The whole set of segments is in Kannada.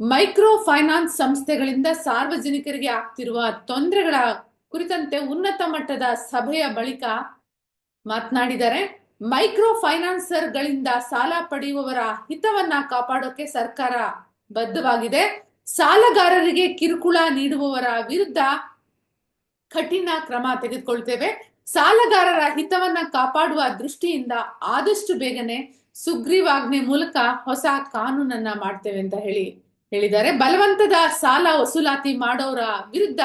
ಮೈಕ್ರೋ ಫೈನಾನ್ಸ್ ಸಂಸ್ಥೆಗಳಿಂದ ಸಾರ್ವಜನಿಕರಿಗೆ ಆಗ್ತಿರುವ ತೊಂದರೆಗಳ ಕುರಿತಂತೆ ಉನ್ನತ ಮಟ್ಟದ ಸಭೆಯ ಬಳಿಕ ಮಾತನಾಡಿದ್ದಾರೆ ಮೈಕ್ರೋ ಫೈನಾನ್ಸರ್ಗಳಿಂದ ಸಾಲ ಪಡೆಯುವವರ ಹಿತವನ್ನ ಕಾಪಾಡೋಕೆ ಸರ್ಕಾರ ಬದ್ಧವಾಗಿದೆ. ಸಾಲಗಾರರಿಗೆ ಕಿರುಕುಳ ನೀಡುವವರ ವಿರುದ್ಧ ಕಠಿಣ ಕ್ರಮ ತೆಗೆದುಕೊಳ್ತೇವೆ. ಸಾಲಗಾರರ ಹಿತವನ್ನ ಕಾಪಾಡುವ ದೃಷ್ಟಿಯಿಂದ ಆದಷ್ಟು ಬೇಗನೆ ಸುಗ್ರೀವಾಜ್ಞೆ ಮೂಲಕ ಹೊಸ ಕಾನೂನನ್ನ ಮಾಡ್ತೇವೆ ಅಂತ ಹೇಳಿ ಹೇಳಿದ್ದಾರೆ. ಬಲವಂತದ ಸಾಲ ವಸೂಲಾತಿ ಮಾಡೋರ ವಿರುದ್ಧ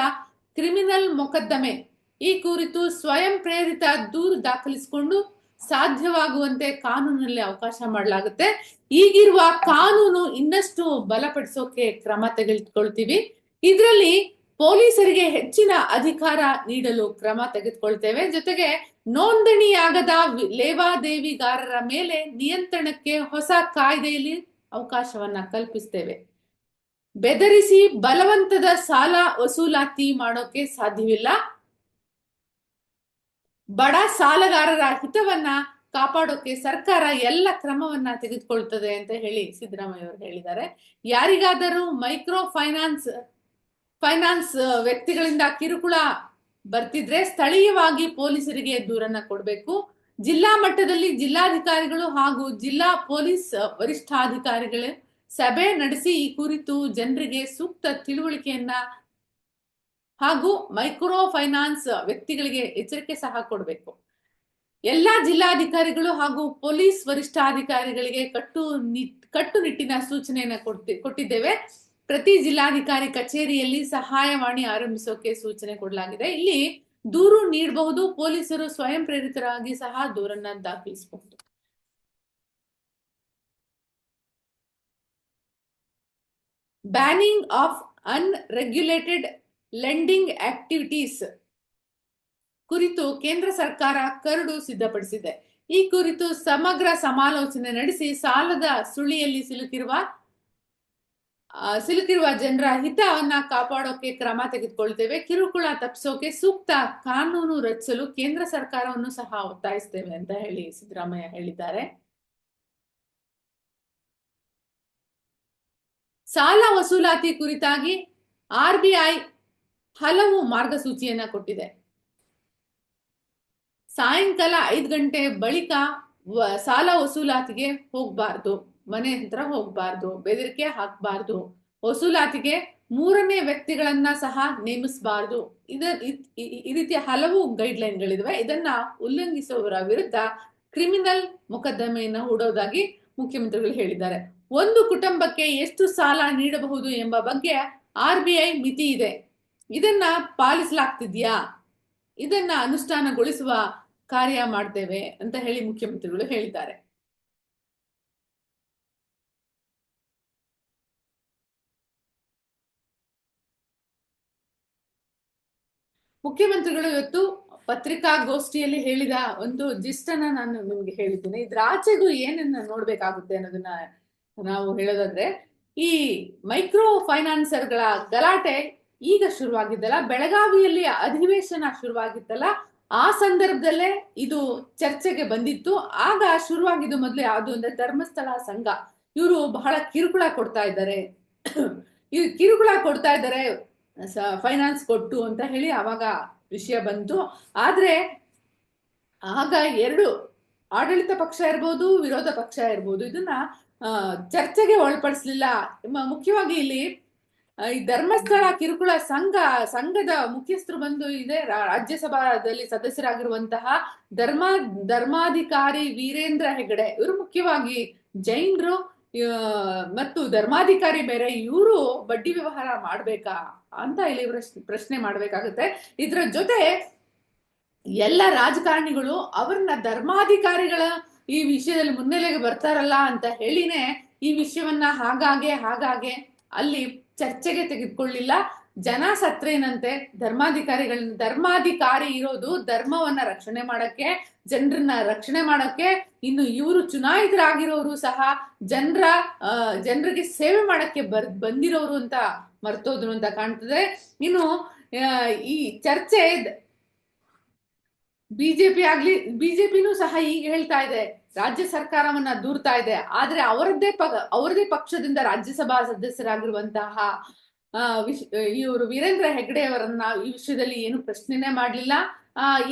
ಕ್ರಿಮಿನಲ್ ಮೊಕದ್ದಮೆ. ಈ ಕುರಿತು ಸ್ವಯಂ ಪ್ರೇರಿತ ದೂರು ದಾಖಲಿಸಿಕೊಂಡು ಸಾಧ್ಯವಾಗುವಂತೆ ಕಾನೂನಲ್ಲಿ ಅವಕಾಶ ಮಾಡಲಾಗುತ್ತೆ. ಈಗಿರುವ ಕಾನೂನು ಇನ್ನಷ್ಟು ಬಲಪಡಿಸೋಕೆ ಕ್ರಮ ತೆಗೆದುಕೊಳ್ತೀವಿ. ಇದರಲ್ಲಿ ಪೊಲೀಸರಿಗೆ ಹೆಚ್ಚಿನ ಅಧಿಕಾರ ನೀಡಲು ಕ್ರಮ ತೆಗೆದುಕೊಳ್ತೇವೆ. ಜೊತೆಗೆ ನೋಂದಣಿಯಾಗದ ಲೇವಾದೇವಿಗಾರರ ಮೇಲೆ ನಿಯಂತ್ರಣಕ್ಕೆ ಹೊಸ ಕಾಯ್ದೆಯಲ್ಲಿ ಅವಕಾಶವನ್ನ ಕಲ್ಪಿಸ್ತೇವೆ. ಬೆದರಿಸಿ ಬಲವಂತದ ಸಾಲ ವಸೂಲಾತಿ ಮಾಡೋಕೆ ಸಾಧ್ಯವಿಲ್ಲ. ಬಡ ಸಾಲಗಾರರ ಹಿತವನ್ನ ಕಾಪಾಡೋಕೆ ಸರ್ಕಾರ ಎಲ್ಲ ಕ್ರಮವನ್ನ ತೆಗೆದುಕೊಳ್ತದೆ ಅಂತ ಹೇಳಿ ಸಿದ್ದರಾಮಯ್ಯ ಅವರು ಹೇಳಿದ್ದಾರೆ. ಯಾರಿಗಾದರೂ ಮೈಕ್ರೋ ಫೈನಾನ್ಸ್ ಫೈನಾನ್ಸ್ ವ್ಯಕ್ತಿಗಳಿಂದ ಕಿರುಕುಳ ಬರ್ತಿದ್ರೆ ಸ್ಥಳೀಯವಾಗಿ ಪೊಲೀಸರಿಗೆ ದೂರನ್ನ ಕೊಡಬೇಕು. ಜಿಲ್ಲಾ ಮಟ್ಟದಲ್ಲಿ ಜಿಲ್ಲಾಧಿಕಾರಿಗಳು ಹಾಗೂ ಜಿಲ್ಲಾ ಪೊಲೀಸ್ ವರಿಷ್ಠಾಧಿಕಾರಿಗಳು ಸಭೆ ನಡೆಸಿ ಈ ಕುರಿತು ಜನರಿಗೆ ಸೂಕ್ತ ತಿಳುವಳಿಕೆಯನ್ನ ಹಾಗೂ ಮೈಕ್ರೋ ಫೈನಾನ್ಸ್ ವ್ಯಕ್ತಿಗಳಿಗೆ ಎಚ್ಚರಿಕೆ ಸಹ ಕೊಡಬೇಕು. ಎಲ್ಲಾ ಜಿಲ್ಲಾಧಿಕಾರಿಗಳು ಹಾಗೂ ಪೊಲೀಸ್ ವರಿಷ್ಠಾಧಿಕಾರಿಗಳಿಗೆ ಕಟ್ಟು ನಿಟ್- ಕಟ್ಟುನಿಟ್ಟಿನ ಸೂಚನೆಯನ್ನ ಕೊಡ್ತಿ, ಕೊಟ್ಟಿದ್ದೇವೆ. ಪ್ರತಿ ಜಿಲ್ಲಾಧಿಕಾರಿ ಕಚೇರಿಯಲ್ಲಿ ಸಹಾಯವಾಣಿ ಆರಂಭಿಸೋಕೆ ಸೂಚನೆ ಕೊಡಲಾಗಿದೆ. ಇಲ್ಲಿ ದೂರು ನೀಡಬಹುದು, ಪೊಲೀಸರು ಸ್ವಯಂ ಪ್ರೇರಿತರಾಗಿ ಸಹ ದೂರನ್ನ ದಾಖಲಿಸಬಹುದು. Banning of unregulated lending activities ಕುರಿತು ಕೇಂದ್ರ ಸರ್ಕಾರ ಕರಡು ಸಿದ್ಧಪಡಿಸಿದೆ. ಈ ಕುರಿತು ಸಮಗ್ರ ಸಮಾಲೋಚನೆ ನಡೆಸಿ ಸಾಲದ ಸುಳಿಯಲ್ಲಿ ಸಿಲುಕಿರುವ ಸಿಲುಕಿರುವ ಜನರ ಹಿತವನ್ನ ಕಾಪಾಡೋಕೆ ಕ್ರಮ ತೆಗೆದುಕೊಳ್ತೇವೆ ಕಿರುಕುಳ ತಪ್ಪಿಸೋಕೆ ಸೂಕ್ತ ಕಾನೂನು ರಚಿಸಲು ಕೇಂದ್ರ ಸರ್ಕಾರವನ್ನು ಸಹ ಒತ್ತಾಯಿಸ್ತೇವೆ ಅಂತ ಹೇಳಿ ಸಿದ್ದರಾಮಯ್ಯ ಹೇಳಿದ್ದಾರೆ. ಸಾಲ ವಸೂಲಾತಿ ಕುರಿತಾಗಿ ಆರ್ಬಿಐ ಹಲವು ಮಾರ್ಗಸೂಚಿಯನ್ನ ಕೊಟ್ಟಿದೆ. ಸಾಯಂಕಾಲ ಐದು ಗಂಟೆ ಬಳಿಕ ಸಾಲ ವಸೂಲಾತಿಗೆ ಹೋಗ್ಬಾರ್ದು. ಮನೆ ಹತ್ರ ಹೋಗ್ಬಾರ್ದು, ಬೆದರಿಕೆ ಹಾಕಬಾರ್ದು. ವಸೂಲಾತಿಗೆ ಮೂರನೇ ವ್ಯಕ್ತಿಗಳನ್ನ ಸಹ ನೇಮಿಸಬಾರ್ದು. ಇದ ಈ- ರೀತಿಯ ಹಲವು ಗೈಡ್ ಲೈನ್ಗಳಿವೆ ಇದನ್ನ ಉಲ್ಲಂಘಿಸುವವರ ವಿರುದ್ಧ ಕ್ರಿಮಿನಲ್ ಮೊಕದ್ದಮೆಯನ್ನ ಹೂಡೋದಾಗಿ ಮುಖ್ಯಮಂತ್ರಿಗಳು ಹೇಳಿದ್ದಾರೆ. ಒಂದು ಕುಟುಂಬಕ್ಕೆ ಎಷ್ಟು ಸಾಲ ನೀಡಬಹುದು ಎಂಬ ಬಗ್ಗೆ ಆರ್ ಬಿ ಮಿತಿ ಇದೆ. ಇದನ್ನ ಪಾಲಿಸಲಾಗ್ತಿದ್ಯಾ? ಇದನ್ನ ಅನುಷ್ಠಾನಗೊಳಿಸುವ ಕಾರ್ಯ ಮಾಡ್ತೇವೆ ಅಂತ ಹೇಳಿ ಮುಖ್ಯಮಂತ್ರಿಗಳು ಹೇಳಿದ್ದಾರೆ. ಮುಖ್ಯಮಂತ್ರಿಗಳು ಇವತ್ತು ಪತ್ರಿಕಾಗೋಷ್ಠಿಯಲ್ಲಿ ಹೇಳಿದ ಒಂದು ಜಿಸ್ಟನ್ನ ನಾನು ನಿಮ್ಗೆ ಹೇಳಿದ್ದೇನೆ. ಇದ್ರ ಆಚೆಗೂ ಏನನ್ನ ನೋಡ್ಬೇಕಾಗುತ್ತೆ ಅನ್ನೋದನ್ನ ನಾವು ಹೇಳೋದಂದ್ರೆ, ಈ ಮೈಕ್ರೋ ಫೈನಾನ್ಸರ್ಗಳ ಗಲಾಟೆ ಈಗ ಶುರುವಾಗಿದ್ದಲ್ಲ, ಬೆಳಗಾವಿಯಲ್ಲಿ ಅಧಿವೇಶನ ಶುರುವಾಗಿತ್ತಲ್ಲ, ಆ ಸಂದರ್ಭದಲ್ಲೇ ಇದು ಚರ್ಚೆಗೆ ಬಂದಿತ್ತು. ಆಗ ಶುರುವಾಗಿದ್ದು ಮೊದಲು ಯಾವುದು ಅಂದ್ರೆ ಧರ್ಮಸ್ಥಳ ಸಂಘ. ಇವರು ಬಹಳ ಕಿರುಕುಳ ಕೊಡ್ತಾ ಇದ್ದಾರೆ. ಇವ್ರು ಕಿರುಕುಳ ಕೊಡ್ತಾ ಇದ್ದಾರೆ ಫೈನಾನ್ಸ್ ಕೊಟ್ಟು ಅಂತ ಹೇಳಿ ಅವಾಗ ವಿಷಯ ಬಂತು. ಆದ್ರೆ ಆಗ ಎರಡು ಆಡಳಿತ ಪಕ್ಷ ಇರ್ಬೋದು, ವಿರೋಧ ಪಕ್ಷ ಇರ್ಬೋದು, ಇದನ್ನ ಚರ್ಚೆಗೆ ಒಳಪಡಿಸ್ಲಿಲ್ಲ. ಮುಖ್ಯವಾಗಿ ಇಲ್ಲಿ ಈ ಧರ್ಮಸ್ಥಳ, ಕಿರುಕುಳ ಸಂಘ, ಸಂಘದ ಮುಖ್ಯಸ್ಥರು ಬಂದು ಇದೆ. ರಾಜ್ಯಸಭಾದಲ್ಲಿ ಸದಸ್ಯರಾಗಿರುವಂತಹ ಧರ್ಮ, ಧರ್ಮಾಧಿಕಾರಿ ವೀರೇಂದ್ರ ಹೆಗಡೆ ಇವರು ಮುಖ್ಯವಾಗಿ ಜೈನರು ಮತ್ತು ಧರ್ಮಾಧಿಕಾರಿ ಬೇರೆ. ಇವರು ಬಡ್ಡಿ ವ್ಯವಹಾರ ಮಾಡ್ಬೇಕಾ ಅಂತ ಇಲ್ಲಿ ಪ್ರಶ್ನೆ ಮಾಡ್ಬೇಕಾಗುತ್ತೆ. ಇದ್ರ ಜೊತೆ ಎಲ್ಲ ರಾಜಕಾರಣಿಗಳು ಅವ್ರನ್ನ ಧರ್ಮಾಧಿಕಾರಿಗಳ ಈ ವಿಷಯದಲ್ಲಿ ಮುನ್ನೆಲೆಗೆ ಬರ್ತಾರಲ್ಲ ಅಂತ ಹೇಳಿನೇ ಈ ವಿಷಯವನ್ನ ಹಾಗಾಗೆ ಹಾಗಾಗೆ ಅಲ್ಲಿ ಚರ್ಚೆಗೆ ತೆಗೆದುಕೊಳ್ಳಿಲ್ಲ. ಜನ ಸತ್ರೇನಂತೆ ಧರ್ಮಾಧಿಕಾರಿಗಳನ್ನ ಧರ್ಮಾಧಿಕಾರಿ ಇರೋದು ಧರ್ಮವನ್ನ ರಕ್ಷಣೆ ಮಾಡಕ್ಕೆ, ಜನರನ್ನ ರಕ್ಷಣೆ ಮಾಡಕ್ಕೆ, ಇನ್ನು ಇವರು ಚುನಾಯಿತರಾಗಿರೋರು ಸಹ ಜನರ ಜನರಿಗೆ ಸೇವೆ ಮಾಡಕ್ಕೆ ಬರ್, ಬಂದಿರೋರು ಅಂತ ಮರ್ತೋದ್ರು ಅಂತ ಕಾಣ್ತದೆ. ಇನ್ನು ಈ ಚರ್ಚೆ ಬಿಜೆಪಿ ಆಗ್ಲಿ ಬಿಜೆಪಿನೂ ಸಹ ಈಗ ಹೇಳ್ತಾ ಇದೆ. ರಾಜ್ಯ ಸರ್ಕಾರವನ್ನ ದೂರ್ತಾ ಇದೆ. ಆದ್ರೆ ಅವರದ್ದೇ ಪ ಅವರದೇ ಪಕ್ಷದಿಂದ ರಾಜ್ಯಸಭಾ ಸದಸ್ಯರಾಗಿರುವಂತಹ ಇವರು ವೀರೇಂದ್ರ ಹೆಗ್ಡೆ ಅವರನ್ನ ಈ ವಿಷಯದಲ್ಲಿ ಏನು ಪ್ರಶ್ನೆನೇ ಮಾಡ್ಲಿಲ್ಲ.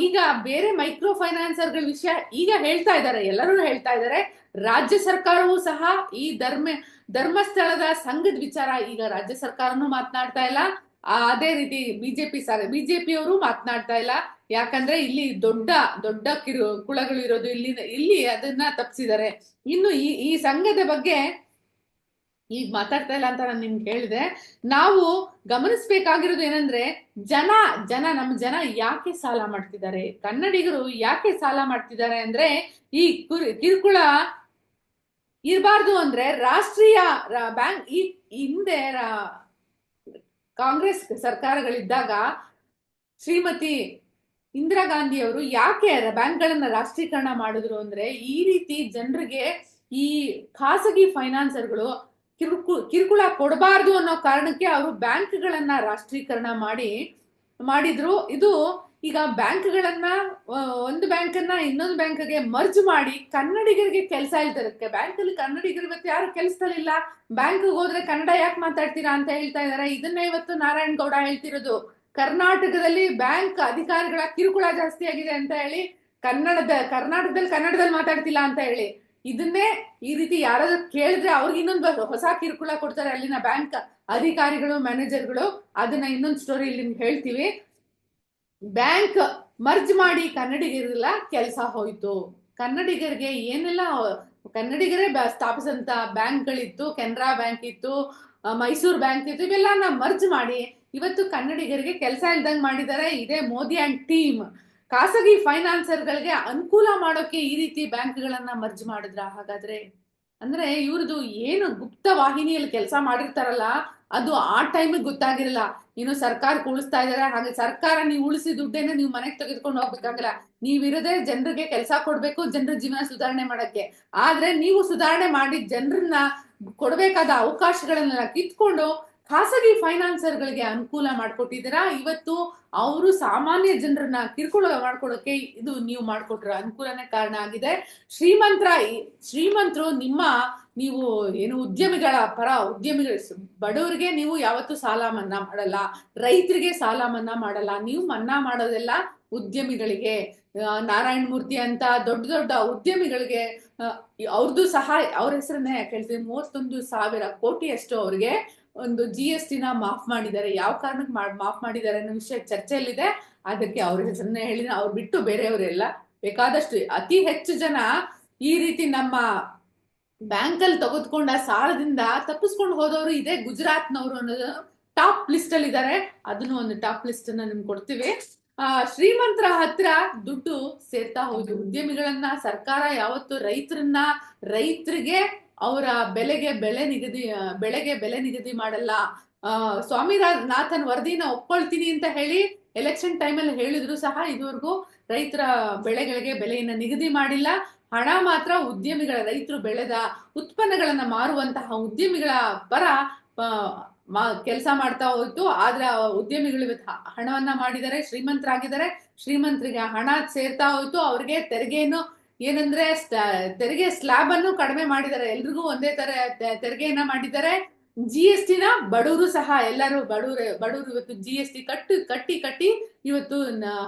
ಈಗ ಬೇರೆ ಮೈಕ್ರೋ ಫೈನಾನ್ಸರ್ಗಳ ವಿಷಯ ಈಗ ಹೇಳ್ತಾ ಇದ್ದಾರೆ. ಎಲ್ಲರೂ ಹೇಳ್ತಾ ಇದ್ದಾರೆ. ರಾಜ್ಯ ಸರ್ಕಾರವೂ ಸಹ ಈ ಧರ್ಮ, ಧರ್ಮಸ್ಥಳದ ಸಂಘದ ವಿಚಾರ ಈಗ ರಾಜ್ಯ ಸರ್ಕಾರನೂ ಮಾತನಾಡ್ತಾ ಇಲ್ಲ. ಅದೇ ರೀತಿ ಬಿಜೆಪಿ ಬಿಜೆಪಿಯವರು ಮಾತನಾಡ್ತಾ ಇಲ್ಲ. ಯಾಕಂದ್ರೆ ಇಲ್ಲಿ ದೊಡ್ಡ ದೊಡ್ಡ ಕಿರು, ಕುಳಗಳು ಇರೋದು ಇಲ್ಲಿ ಇಲ್ಲಿ ಅದನ್ನ ತಪ್ಪಿಸಿದ್ದಾರೆ ಇನ್ನು ಈ ಈ ಸಂಘದ ಬಗ್ಗೆ ಈಗ ಮಾತಾಡ್ತಾ ಇಲ್ಲ ಅಂತ ನಾನು ನಿಮ್ಗೆ ಹೇಳಿದೆ. ನಾವು ಗಮನಿಸ್ಬೇಕಾಗಿರೋದು ಏನಂದ್ರೆ, ಜನ ಜನ ನಮ್ಮ ಜನ ಯಾಕೆ ಸಾಲ ಮಾಡ್ತಿದ್ದಾರೆ? ಕನ್ನಡಿಗರು ಯಾಕೆ ಸಾಲ ಮಾಡ್ತಿದ್ದಾರೆ ಅಂದ್ರೆ, ಈ ಕುರಿ- ಕಿರುಕುಳ ಇರಬಾರ್ದು ಅಂದ್ರೆ ರಾಷ್ಟ್ರೀಯ ಬ್ಯಾಂಕ್ ಈ, ಹಿಂದೆ ಕಾಂಗ್ರೆಸ್ ಸರ್ಕಾರಗಳಿದ್ದಾಗ ಶ್ರೀಮತಿ ಇಂದಿರಾ ಗಾಂಧಿ ಅವರು ಯಾಕೆ ಬ್ಯಾಂಕ್ಗಳನ್ನ ರಾಷ್ಟ್ರೀಕರಣ ಮಾಡಿದ್ರು ಅಂದ್ರೆ ಈ ರೀತಿ ಜನರಿಗೆ ಈ ಖಾಸಗಿ ಫೈನಾನ್ಸರ್ಗಳು ಕಿರುಕು, ಕಿರುಕುಳ ಕೊಡಬಾರ್ದು ಅನ್ನೋ ಕಾರಣಕ್ಕೆ ಅವರು ಬ್ಯಾಂಕ್ಗಳನ್ನ ರಾಷ್ಟ್ರೀಕರಣ ಮಾಡಿ, ಮಾಡಿದ್ರು. ಇದು ಈಗ ಬ್ಯಾಂಕ್ಗಳನ್ನ ಒಂದು ಬ್ಯಾಂಕನ್ನ ಇನ್ನೊಂದು ಬ್ಯಾಂಕ್ಗೆ ಮರ್ಜ್ ಮಾಡಿ ಕನ್ನಡಿಗರಿಗೆ ಕೆಲಸ ಇಲ್ದಿರಕ್ಕೆ ಬ್ಯಾಂಕ್ ಅಲ್ಲಿ ಕನ್ನಡಿಗರು ಇವತ್ತು ಯಾರು ಕೆಲಸದಲ್ಲಿಲ್ಲ ಬ್ಯಾಂಕ್ ಹೋದ್ರೆ ಕನ್ನಡ ಯಾಕೆ ಮಾತಾಡ್ತೀರಾ ಅಂತ ಹೇಳ್ತಾ ಇದಾರೆ. ಇದನ್ನೇ ಇವತ್ತು ನಾರಾಯಣ್ ಗೌಡ ಹೇಳ್ತಿರೋದು. ಕರ್ನಾಟಕದಲ್ಲಿ ಬ್ಯಾಂಕ್ ಅಧಿಕಾರಿಗಳ ಕಿರುಕುಳ ಜಾಸ್ತಿ ಆಗಿದೆ ಅಂತ ಹೇಳಿ ಕನ್ನಡದ, ಕರ್ನಾಟಕದಲ್ಲಿ ಕನ್ನಡದಲ್ಲಿ ಮಾತಾಡ್ತಿಲ್ಲ ಅಂತ ಹೇಳಿ. ಇದನ್ನೇ ಈ ರೀತಿ ಯಾರಾದ್ರೂ ಕೇಳಿದ್ರೆ ಅವ್ರಿಗೆ ಇನ್ನೊಂದು ಹೊಸ ಕಿರುಕುಳ ಕೊಡ್ತಾರೆ ಅಲ್ಲಿನ ಬ್ಯಾಂಕ್ ಅಧಿಕಾರಿಗಳು, ಮ್ಯಾನೇಜರ್ಗಳು. ಅದನ್ನ ಇನ್ನೊಂದು ಸ್ಟೋರಿ ಇಲ್ಲಿ ಹೇಳ್ತೀವಿ. ಬ್ಯಾಂಕ್ ಮರ್ಜ್ ಮಾಡಿ ಕನ್ನಡಿಗರಿಗೆಲ್ಲ ಕೆಲಸ ಹೋಯ್ತು. ಕನ್ನಡಿಗರಿಗೆ ಏನೆಲ್ಲ ಕನ್ನಡಿಗರೇ ಸ್ಥಾಪಿಸಂತ ಬ್ಯಾಂಕ್ಗಳಿತ್ತು, ಕೆನರಾ ಬ್ಯಾಂಕ್ ಇತ್ತು ಮೈಸೂರು ಬ್ಯಾಂಕ್ ಇತ್ತು ಇವೆಲ್ಲ ಮರ್ಜ್ ಮಾಡಿ ಇವತ್ತು ಕನ್ನಡಿಗರಿಗೆ ಕೆಲಸ ಇಲ್ದಂಗೆ ಮಾಡಿದ್ದಾರೆ ಇದೇ ಮೋದಿ ಅಂಡ್ ಟೀಮ್. ಖಾಸಗಿ ಫೈನಾನ್ಸರ್ಗಳಿಗೆ ಅನುಕೂಲ ಮಾಡೋಕೆ ಈ ರೀತಿ ಬ್ಯಾಂಕ್ಗಳನ್ನ ಮರ್ಜ್ ಮಾಡಿದ್ರ ಹಾಗಾದ್ರೆ? ಅಂದ್ರೆ ಇವ್ರದ್ದು ಏನು ಗುಪ್ತ ವಾಹಿನಿಯಲ್ಲಿ ಕೆಲಸ ಮಾಡಿರ್ತಾರಲ್ಲ ಅದು ಆ ಟೈಮಿಗೆ ಗೊತ್ತಾಗಿರಲ್ಲ. ಇನ್ನು ಸರ್ಕಾರಕ್ಕೆ ಉಳಿಸ್ತಾ ಇದಾರೆ ಹಾಗೆ ಸರ್ಕಾರ ನೀವು ಉಳಿಸಿ ದುಡ್ಡೇನೆ ನೀವು ಮನೆಗೆ ತೆಗೆದುಕೊಂಡು ಹೋಗ್ಬೇಕಾಗಲ್ಲ. ನೀವಿರದೆ ಜನರಿಗೆ ಕೆಲಸ ಕೊಡ್ಬೇಕು, ಜನರ ಜೀವನ ಸುಧಾರಣೆ ಮಾಡಕ್ಕೆ. ಆದ್ರೆ ನೀವು ಸುಧಾರಣೆ ಮಾಡಿ ಜನರನ್ನ ಕೊಡಬೇಕಾದ ಅವಕಾಶಗಳನ್ನೆಲ್ಲ ಕಿತ್ಕೊಂಡು ಖಾಸಗಿ ಫೈನಾನ್ಸರ್ಗಳಿಗೆ ಅನುಕೂಲ ಮಾಡ್ಕೊಟ್ಟಿದ್ದೀರಾ? ಇವತ್ತು ಅವರು ಸಾಮಾನ್ಯ ಜನರನ್ನ ಕಿರುಕುಳ ಮಾಡ್ಕೊಡೋಕೆ ಇದು ನೀವು ಮಾಡ್ಕೊಟ್ರ ಅನುಕೂಲನೇ ಕಾರಣ ಆಗಿದೆ. ಶ್ರೀಮಂತರ ಶ್ರೀಮಂತರು ನಿಮ್ಮ ನೀವು ಏನು ಉದ್ಯಮಿಗಳ ಪರ ಉದ್ಯಮಿಗಳ ಬಡವರಿಗೆ ನೀವು ಯಾವತ್ತೂ ಸಾಲ ಮನ್ನಾ ಮಾಡಲ್ಲ. ರೈತರಿಗೆ ಸಾಲ ಮನ್ನಾ ಮಾಡಲ್ಲ. ನೀವು ಮನ್ನಾ ಮಾಡೋದೆಲ್ಲ ಉದ್ಯಮಿಗಳಿಗೆ. ನಾರಾಯಣ ಮೂರ್ತಿ ಅಂತ ದೊಡ್ಡ ದೊಡ್ಡ ಉದ್ಯಮಿಗಳಿಗೆ ಅವ್ರದ್ದು ಸಹ ಅವ್ರ ಹೆಸರನ್ನೇ ಕೇಳ್ತೀವಿ. ಮೂವತ್ತೊಂದು ಸಾವಿರ ಕೋಟಿಯಷ್ಟು ಅವ್ರಿಗೆ ಒಂದು ಜಿ ಎಸ್ ಟಿನ ಮಾಫ್ ಮಾಡಿದ್ದಾರೆ. ಯಾವ ಕಾರಣಕ್ಕೆ ಮಾಫ್ ಮಾಡಿದ್ದಾರೆ ಅನ್ನೋ ವಿಷಯ ಚರ್ಚೆಯಲ್ಲಿದೆ. ಅದಕ್ಕೆ ಅವ್ರ ಹೆಸರನ್ನೇ ಹೇಳಿದ ಅವ್ರು ಬಿಟ್ಟು ಬೇರೆಯವರೆಲ್ಲ ಬೇಕಾದಷ್ಟು ಅತಿ ಹೆಚ್ಚು ಜನ ಈ ರೀತಿ ನಮ್ಮ ಬ್ಯಾಂಕಲ್ಲಿ ತೆಗೆದುಕೊಂಡ ಸಾಲದಿಂದ ತಪ್ಪಿಸ್ಕೊಂಡು ಹೋದವರು ಇದೇ ಗುಜರಾತ್ನವರು ಅನ್ನೋದು ಟಾಪ್ ಲಿಸ್ಟ್ ಅಲ್ಲಿ ಇದ್ದಾರೆ ಅದನ್ನು ಒಂದು ಟಾಪ್ ಲಿಸ್ಟ್ ಅನ್ನ ನಿಮ್ಗೆ ಕೊಡ್ತೀವಿ. ಆ, ಶ್ರೀಮಂತರ ಹತ್ರ ದುಡ್ಡು ಸೇರ್ತಾ ಹೋಗಿ ಉದ್ಯಮಿಗಳನ್ನ, ಸರ್ಕಾರ ಯಾವತ್ತು ರೈತರನ್ನ, ರೈತರಿಗೆ ಅವರ ಬೆಲೆಗೆ ಬೆಲೆ ನಿಗದಿ, ಬೆಳೆಗೆ ಬೆಲೆ ನಿಗದಿ ಮಾಡಲ್ಲ. ಆ ಸ್ವಾಮಿನಾಥನ್ ವರದಿನ ಒಪ್ಕೊಳ್ತೀನಿ ಅಂತ ಹೇಳಿ ಎಲೆಕ್ಷನ್ ಟೈಮಲ್ಲಿ ಹೇಳಿದ್ರು ಸಹ ಇದುವರೆಗೂ ರೈತರ ಬೆಳೆಗಳಿಗೆ ಬೆಲೆಯನ್ನ ನಿಗದಿ ಮಾಡಿಲ್ಲ. ಹಣ ಮಾತ್ರ ಉದ್ಯಮಿಗಳ, ರೈತರು ಬೆಳೆದ ಉತ್ಪನ್ನಗಳನ್ನ ಮಾರುವಂತಹ ಉದ್ಯಮಿಗಳ ಪರ ಕೆಲಸ ಮಾಡ್ತಾ ಹೋಯ್ತು. ಆದ್ರೆ ಉದ್ಯಮಿಗಳು ಹಣವನ್ನ ಮಾಡಿದರೆ ಶ್ರೀಮಂತರಾಗಿದ್ದಾರೆ. ಶ್ರೀಮಂತರಿಗೆ ಹಣ ಸೇರ್ತಾ ಹೋಯ್ತು. ಅವ್ರಿಗೆ ತೆರಿಗೆಯನ್ನು ಏನಂದ್ರೆ ತೆರಿಗೆ ಸ್ಲ್ಯಾಬ್ ಅನ್ನು ಕಡಿಮೆ ಮಾಡಿದ್ದಾರೆ. ಎಲ್ರಿಗೂ ಒಂದೇ ತರ ತೆರಿಗೆಯನ್ನ ಮಾಡಿದ್ದಾರೆ. ಜಿ ಎಸ್ ಟಿನ ಬಡವರು ಸಹ ಎಲ್ಲರೂ ಬಡವರು ಬಡವರು ಇವತ್ತು ಜಿ ಎಸ್ ಟಿ ಕಟ್ಟು, ಕಟ್ಟಿ ಕಟ್ಟಿ ಇವತ್ತು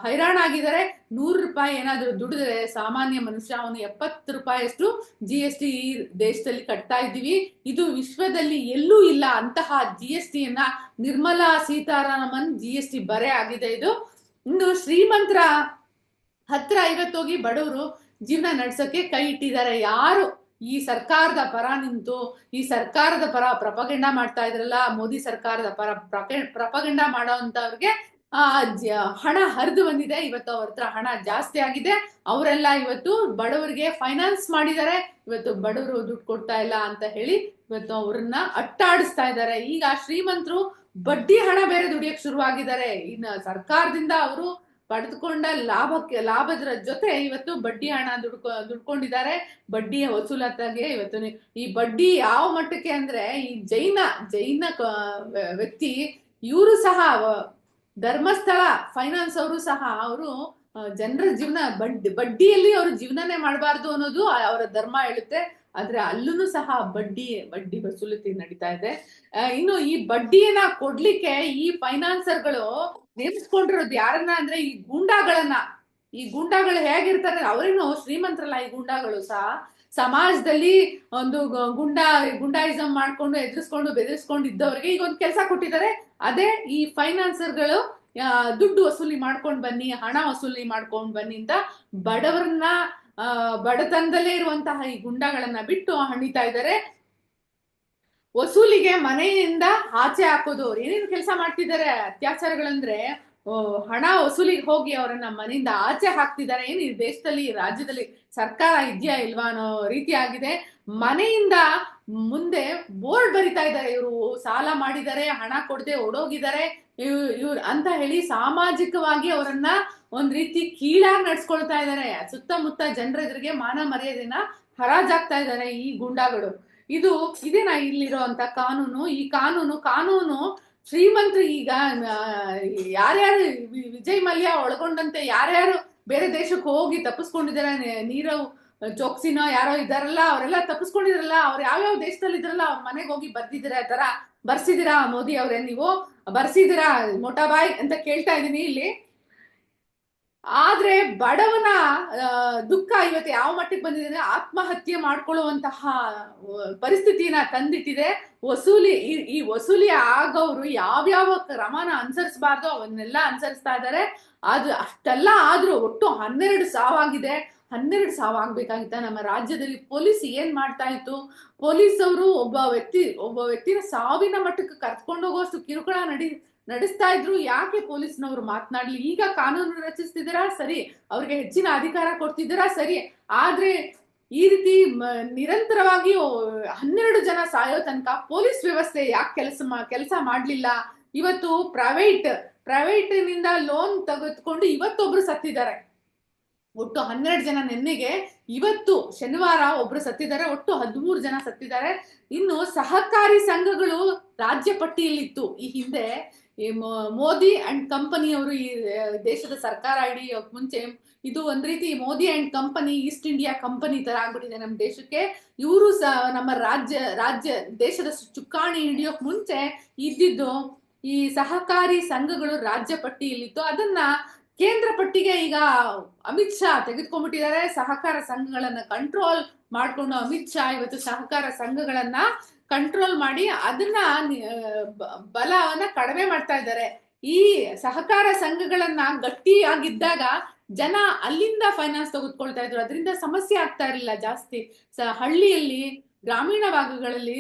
ಹೈರಾಣ ಆಗಿದ್ದಾರೆ. ನೂರು ರೂಪಾಯಿ ಏನಾದರೂ ದುಡಿದ್ರೆ ಸಾಮಾನ್ಯ ಮನುಷ್ಯ ಅವನು ಎಪ್ಪತ್ತು ರೂಪಾಯಿಯಷ್ಟು ಜಿ ಎಸ್ ಟಿ ಈ ದೇಶದಲ್ಲಿ ಕಟ್ತಾ ಇದ್ದೀವಿ. ಇದು ವಿಶ್ವದಲ್ಲಿ ಎಲ್ಲೂ ಇಲ್ಲ ಅಂತಹ G S ಟಿಯನ್ನ Nirmala Sitharaman G S T ಬರೆ ಆಗಿದೆ ಇದು. ಇನ್ನು ಶ್ರೀಮಂತರ ಹತ್ರ ಇವತ್ತೋಗಿ ಬಡವರು ಜೀವನ ನಡೆಸೋಕೆ ಕೈ ಇಟ್ಟಿದ್ದಾರೆ. ಯಾರು ಈ ಸರ್ಕಾರದ ಪರ ನಿಂತು, ಈ ಸರ್ಕಾರದ ಪರ ಪ್ರಪಗಂಡ ಮಾಡ್ತಾ ಇದ್ರಲ್ಲ, ಮೋದಿ ಸರ್ಕಾರದ ಪರ ಪ್ರಪಗಂಡ ಮಾಡೋ ಅಂತವ್ರಿಗೆ ಆ ಹಣ ಹರಿದು ಬಂದಿದೆ. ಇವತ್ತು ಅವ್ರ ಹತ್ರ ಹಣ ಜಾಸ್ತಿ ಆಗಿದೆ. ಅವರೆಲ್ಲ ಇವತ್ತು ಬಡವರಿಗೆ ಫೈನಾನ್ಸ್ ಮಾಡಿದ್ದಾರೆ. ಇವತ್ತು ಬಡವರು ದುಡ್ಡು ಕೊಡ್ತಾ ಇಲ್ಲ ಅಂತ ಹೇಳಿ ಇವತ್ತು ಅವ್ರನ್ನ ಅಟ್ಟಾಡಿಸ್ತಾ ಇದ್ದಾರೆ. ಈಗ ಶ್ರೀಮಂತರು ಬಡ್ಡಿ ಹಣ ಬೇರೆ ದುಡಿಯಕ್ ಶುರುವಾಗಿದ್ದಾರೆ. ಇನ್ನು ಸರ್ಕಾರದಿಂದ ಅವರು ಪಡೆದುಕೊಂಡ ಲಾಭಕ್ಕೆ, ಲಾಭದ ಜೊತೆ ಇವತ್ತು ಬಡ್ಡಿ ಹಣ ದುಡ್ಕೊ, ದುಡ್ಕೊಂಡಿದ್ದಾರೆ. ಬಡ್ಡಿಯ ವಸೂಲಾತಾಗೆ ಇವತ್ತು ಈ ಬಡ್ಡಿ ಯಾವ ಮಟ್ಟಕ್ಕೆ ಅಂದ್ರೆ ಈ ಜೈನ ಜೈನ ವ್ಯಕ್ತಿ ಇವರು ಸಹ, ಧರ್ಮಸ್ಥಳ ಫೈನಾನ್ಸ್ ಅವರು ಸಹ ಅವರು ಜನರ ಜೀವನ ಬಡ್ಡಿ, ಬಡ್ಡಿಯಲ್ಲಿ ಅವರು ಜೀವನನೇ ಮಾಡಬಾರ್ದು ಅನ್ನೋದು ಅವರ ಧರ್ಮ ಹೇಳುತ್ತೆ. ಆದ್ರೆ ಅಲ್ಲೂ ಸಹ ಬಡ್ಡಿ ಬಡ್ಡಿ ವಸೂಲಿತಿ ನಡೀತಾ ಇದೆ. ಇನ್ನು ಈ ಬಡ್ಡಿಯನ್ನ ಕೊಡ್ಲಿಕ್ಕೆ ಈ ಫೈನಾನ್ಸರ್ಗಳು ನೇಮಿಸ್ಕೊಂಡಿರೋದು ಯಾರನ್ನ ಅಂದ್ರೆ ಈ ಗೂಂಡಾಗಳನ್ನ. ಈ ಗೂಂಡಾಗಳು ಹೇಗಿರ್ತಾರೆ ಅವ್ರಿಗೂ ಶ್ರೀಮಂತರಲ್ಲ ಈ ಗೂಂಡಾಗಳು ಸಹ ಸಮಾಜದಲ್ಲಿ ಒಂದು ಗುಂಡಾ ಗುಂಡಾಯಿಸಮ್ ಮಾಡ್ಕೊಂಡು, ಎದುರಿಸ್ಕೊಂಡು ಬೆದರಿಸ್ಕೊಂಡು ಇದ್ದವ್ರಿಗೆ ಈಗ ಒಂದು ಕೆಲಸ ಕೊಟ್ಟಿದ್ದಾರೆ. ಅದೇ ಈ ಫೈನಾನ್ಸರ್ಗಳು ದುಡ್ಡು ವಸೂಲಿ ಮಾಡ್ಕೊಂಡು ಬನ್ನಿ, ಹಣ ವಸೂಲಿ ಮಾಡ್ಕೊಂಡು ಬನ್ನಿ ಅಂತ ಬಡವರನ್ನ ಬಡತನದಲ್ಲೇ ಇರುವಂತಹ ಈ ಗುಂಡಾಗಳನ್ನ ಬಿಟ್ಟು ಹಣಿತಾ ಇದ್ದಾರೆ. ವಸೂಲಿಗೆ ಮನೆಯಿಂದ ಆಚೆ ಹಾಕೋದು. ಅವ್ರು ಏನೇನು ಕೆಲಸ ಮಾಡ್ತಿದ್ದಾರೆ ಅತ್ಯಾಚಾರಗಳಂದ್ರೆ ಹಣ ವಸೂಲಿಗೆ ಹೋಗಿ ಅವರನ್ನ ಮನೆಯಿಂದ ಆಚೆ ಹಾಕ್ತಿದ್ದಾರೆ. ಏನು ಈ ದೇಶದಲ್ಲಿ ರಾಜ್ಯದಲ್ಲಿ ಸರ್ಕಾರ ಇದೆಯಾ ಇಲ್ವಾ ಅನ್ನೋ ರೀತಿ ಆಗಿದೆ. ಮನೆಯಿಂದ ಮುಂದೆ ಬೋರ್ಡ್ ಬರಿತಾ ಇದ್ದಾರೆ. ಇವರು ಸಾಲ ಮಾಡಿದ್ದಾರೆ, ಹಣ ಕೊಡದೆ ಓಡೋಗಿದ್ದಾರೆ. ಇವ್ರು ಅಂತ ಹೇಳಿ ಸಾಮಾಜಿಕವಾಗಿ ಅವರನ್ನ ಒಂದ್ ರೀತಿ ಕೀಳಾಗಿ ನಡ್ಸ್ಕೊಳ್ತಾ ಇದ್ದಾರೆ. ಸುತ್ತಮುತ್ತ ಜನರ ಎದುರಿಗೆ ಮಾನ ಮರ್ಯಾದೆನ ಹರಾಜಾಗ್ತಾ ಇದ್ದಾರೆ ಈ ಗುಂಡಾಗಳು. ಇದು ಇದೇನಾ ಇಲ್ಲಿರುವಂತ ಕಾನೂನು. ಈ ಕಾನೂನು ಕಾನೂನು ಶ್ರೀಮಂತರು ಈಗ ಯಾರ್ಯಾರು ವಿಜಯ್ ಮಲ್ಯ ಒಳಗೊಂಡಂತೆ ಯಾರ್ಯಾರು ಬೇರೆ ದೇಶಕ್ಕೆ ಹೋಗಿ ತಪ್ಪಿಸ್ಕೊಂಡಿದ್ದಾರೆ ನೀರವ್, ಚೋಕ್ಸಿನೋ ಯಾರೋ ಇದಾರಲ್ಲ ಅವರೆಲ್ಲ ತಪ್ಪಿಸ್ಕೊಂಡಿದ್ರಲ್ಲ, ಅವ್ರು ಯಾವ್ಯಾವ ದೇಶದಲ್ಲಿ ಇದ್ರಲ್ಲ ಅವ್ರ ಮನೆಗೆ ಹೋಗಿ ಬರ್ದಿದ್ದೀರಾ, ಆ ತರ ಬರ್ಸಿದಿರಾ ಮೋದಿ ಅವರೇ ನೀವು? ಬರ್ಸಿದಿರಾ ಮೋಟಾಬಾಯ್ ಅಂತ ಕೇಳ್ತಾ ಇದೀನಿ ಇಲ್ಲಿ. ಆದ್ರೆ ಬಡವನ ದುಃಖ ಇವತ್ತು ಯಾವ ಮಟ್ಟಕ್ಕೆ ಬಂದಿದೆ ಅಂದ್ರೆ ಆತ್ಮಹತ್ಯೆ ಮಾಡ್ಕೊಳ್ಳುವಂತಹ ಪರಿಸ್ಥಿತಿನ ತಂದಿಟ್ಟಿದೆ. ವಸೂಲಿ, ಈ ವಸೂಲಿ ಆಗೋರು ಯಾವ್ಯಾವ ಕ್ರಮನ ಅನುಸರಿಸಬಾರ್ದು ಅವನ್ನೆಲ್ಲ ಅನುಸರಿಸ್ತಾ ಇದ್ದಾರೆ. ಅದು ಅಷ್ಟೆಲ್ಲ, ಆದ್ರೂ ಒಟ್ಟು ಹನ್ನೆರಡು ಸಾವಾಗಿದೆ ಹನ್ನೆರಡು ಸಾವಾಗ್ಬೇಕಾಗಿತ್ತ ನಮ್ಮ ರಾಜ್ಯದಲ್ಲಿ ಪೊಲೀಸ್ ಏನ್ ಮಾಡ್ತಾ ಇತ್ತು? ಪೊಲೀಸ್ ಅವರು ಒಬ್ಬ ವ್ಯಕ್ತಿ, ಒಬ್ಬ ವ್ಯಕ್ತಿನ ಸಾವಿನ ಮಟ್ಟಕ್ಕೆ ಕರ್ಕೊಂಡು ಹೋಗುವಷ್ಟು ಕಿರುಕುಳ ನಡಿ ನಡೆಸ್ತಾ ಇದ್ರು, ಯಾಕೆ ಪೊಲೀಸ್ನವ್ರು ಮಾತನಾಡ್ಲಿ? ಈಗ ಕಾನೂನು ರಚಿಸ್ತಿದ್ದೀರಾ? ಸರಿ. ಅವ್ರಿಗೆ ಹೆಚ್ಚಿನ ಅಧಿಕಾರ ಕೊಡ್ತಿದ್ದೀರಾ? ಸರಿ. ಆದ್ರೆ ಈ ರೀತಿ ನಿರಂತರವಾಗಿ ಹನ್ನೆರಡು ಜನ ಸಾಯೋ ತನಕ ಪೊಲೀಸ್ ವ್ಯವಸ್ಥೆ ಯಾಕೆ ಕೆಲಸ ಕೆಲಸ ಮಾಡ್ಲಿಲ್ಲ? ಇವತ್ತು ಪ್ರೈವೇಟ್ ಪ್ರೈವೇಟ್ನಿಂದ ಲೋನ್ ತೆಗೆದುಕೊಂಡು ಇವತ್ತೊಬ್ರು ಸತ್ತಿದ್ದಾರೆ. ಒಟ್ಟು ಹನ್ನೆರಡು ಜನ ನೆನ್ನೆಗೆ ಇವತ್ತು ಶನಿವಾರ ಒಬ್ರು ಸತ್ತಿದ್ದಾರೆ. ಒಟ್ಟು ಹದಿಮೂರು ಜನ ಸತ್ತಿದ್ದಾರೆ. ಇನ್ನು ಸಹಕಾರಿ ಸಂಘಗಳು ರಾಜ್ಯ ಪಟ್ಟಿಯಲ್ಲಿತ್ತು. ಈ ಹಿಂದೆ ಮೋದಿ ಅಂಡ್ ಕಂಪನಿಯವರು ಈ ದೇಶದ ಸರ್ಕಾರ ಆಗಿ ಮುಂಚೆ ಇದು ಒಂದ್ ರೀತಿ Modi and company East India company ತರ ಆಗ್ಬಿಟ್ಟಿದೆ ನಮ್ಮ ದೇಶಕ್ಕೆ. ಇವರು ಸಹ ನಮ್ಮ ರಾಜ್ಯ ರಾಜ್ಯ, ದೇಶದ ಚುಕ್ಕಾಣಿ ಹಿಡಿಯೋಕ್ ಮುಂಚೆ ಇದ್ದಿದ್ದು ಈ ಸಹಕಾರಿ ಸಂಘಗಳು ರಾಜ್ಯ ಪಟ್ಟಿಯಲ್ಲಿತ್ತು. ಅದನ್ನ ಕೇಂದ್ರ ಪಟ್ಟಿಗೆ ಈಗ ಅಮಿತ್ ಶಾ ತೆಗೆದುಕೊಂಡ್ಬಿಟ್ಟಿದ್ದಾರೆ. ಸಹಕಾರ ಸಂಘಗಳನ್ನ ಕಂಟ್ರೋಲ್ ಮಾಡ್ಕೊಂಡು ಅಮಿತ್ ಶಾ ಇವತ್ತು ಸಹಕಾರ ಸಂಘಗಳನ್ನ ಕಂಟ್ರೋಲ್ ಮಾಡಿ ಅದನ್ನ ಬಲವನ್ನ ಕಡಿಮೆ ಮಾಡ್ತಾ ಇದ್ದಾರೆ. ಈ ಸಹಕಾರ ಸಂಘಗಳನ್ನ ಗಟ್ಟಿಯಾಗಿದ್ದಾಗ ಜನ ಅಲ್ಲಿಂದ ಫೈನಾನ್ಸ್ ತೆಗೆದುಕೊಳ್ತಾ ಇದ್ರು. ಅದರಿಂದ ಸಮಸ್ಯೆ ಆಗ್ತಾ ಇರಲಿಲ್ಲ ಜಾಸ್ತಿ. ಸ, ಹಳ್ಳಿಯಲ್ಲಿ, ಗ್ರಾಮೀಣ ಭಾಗಗಳಲ್ಲಿ,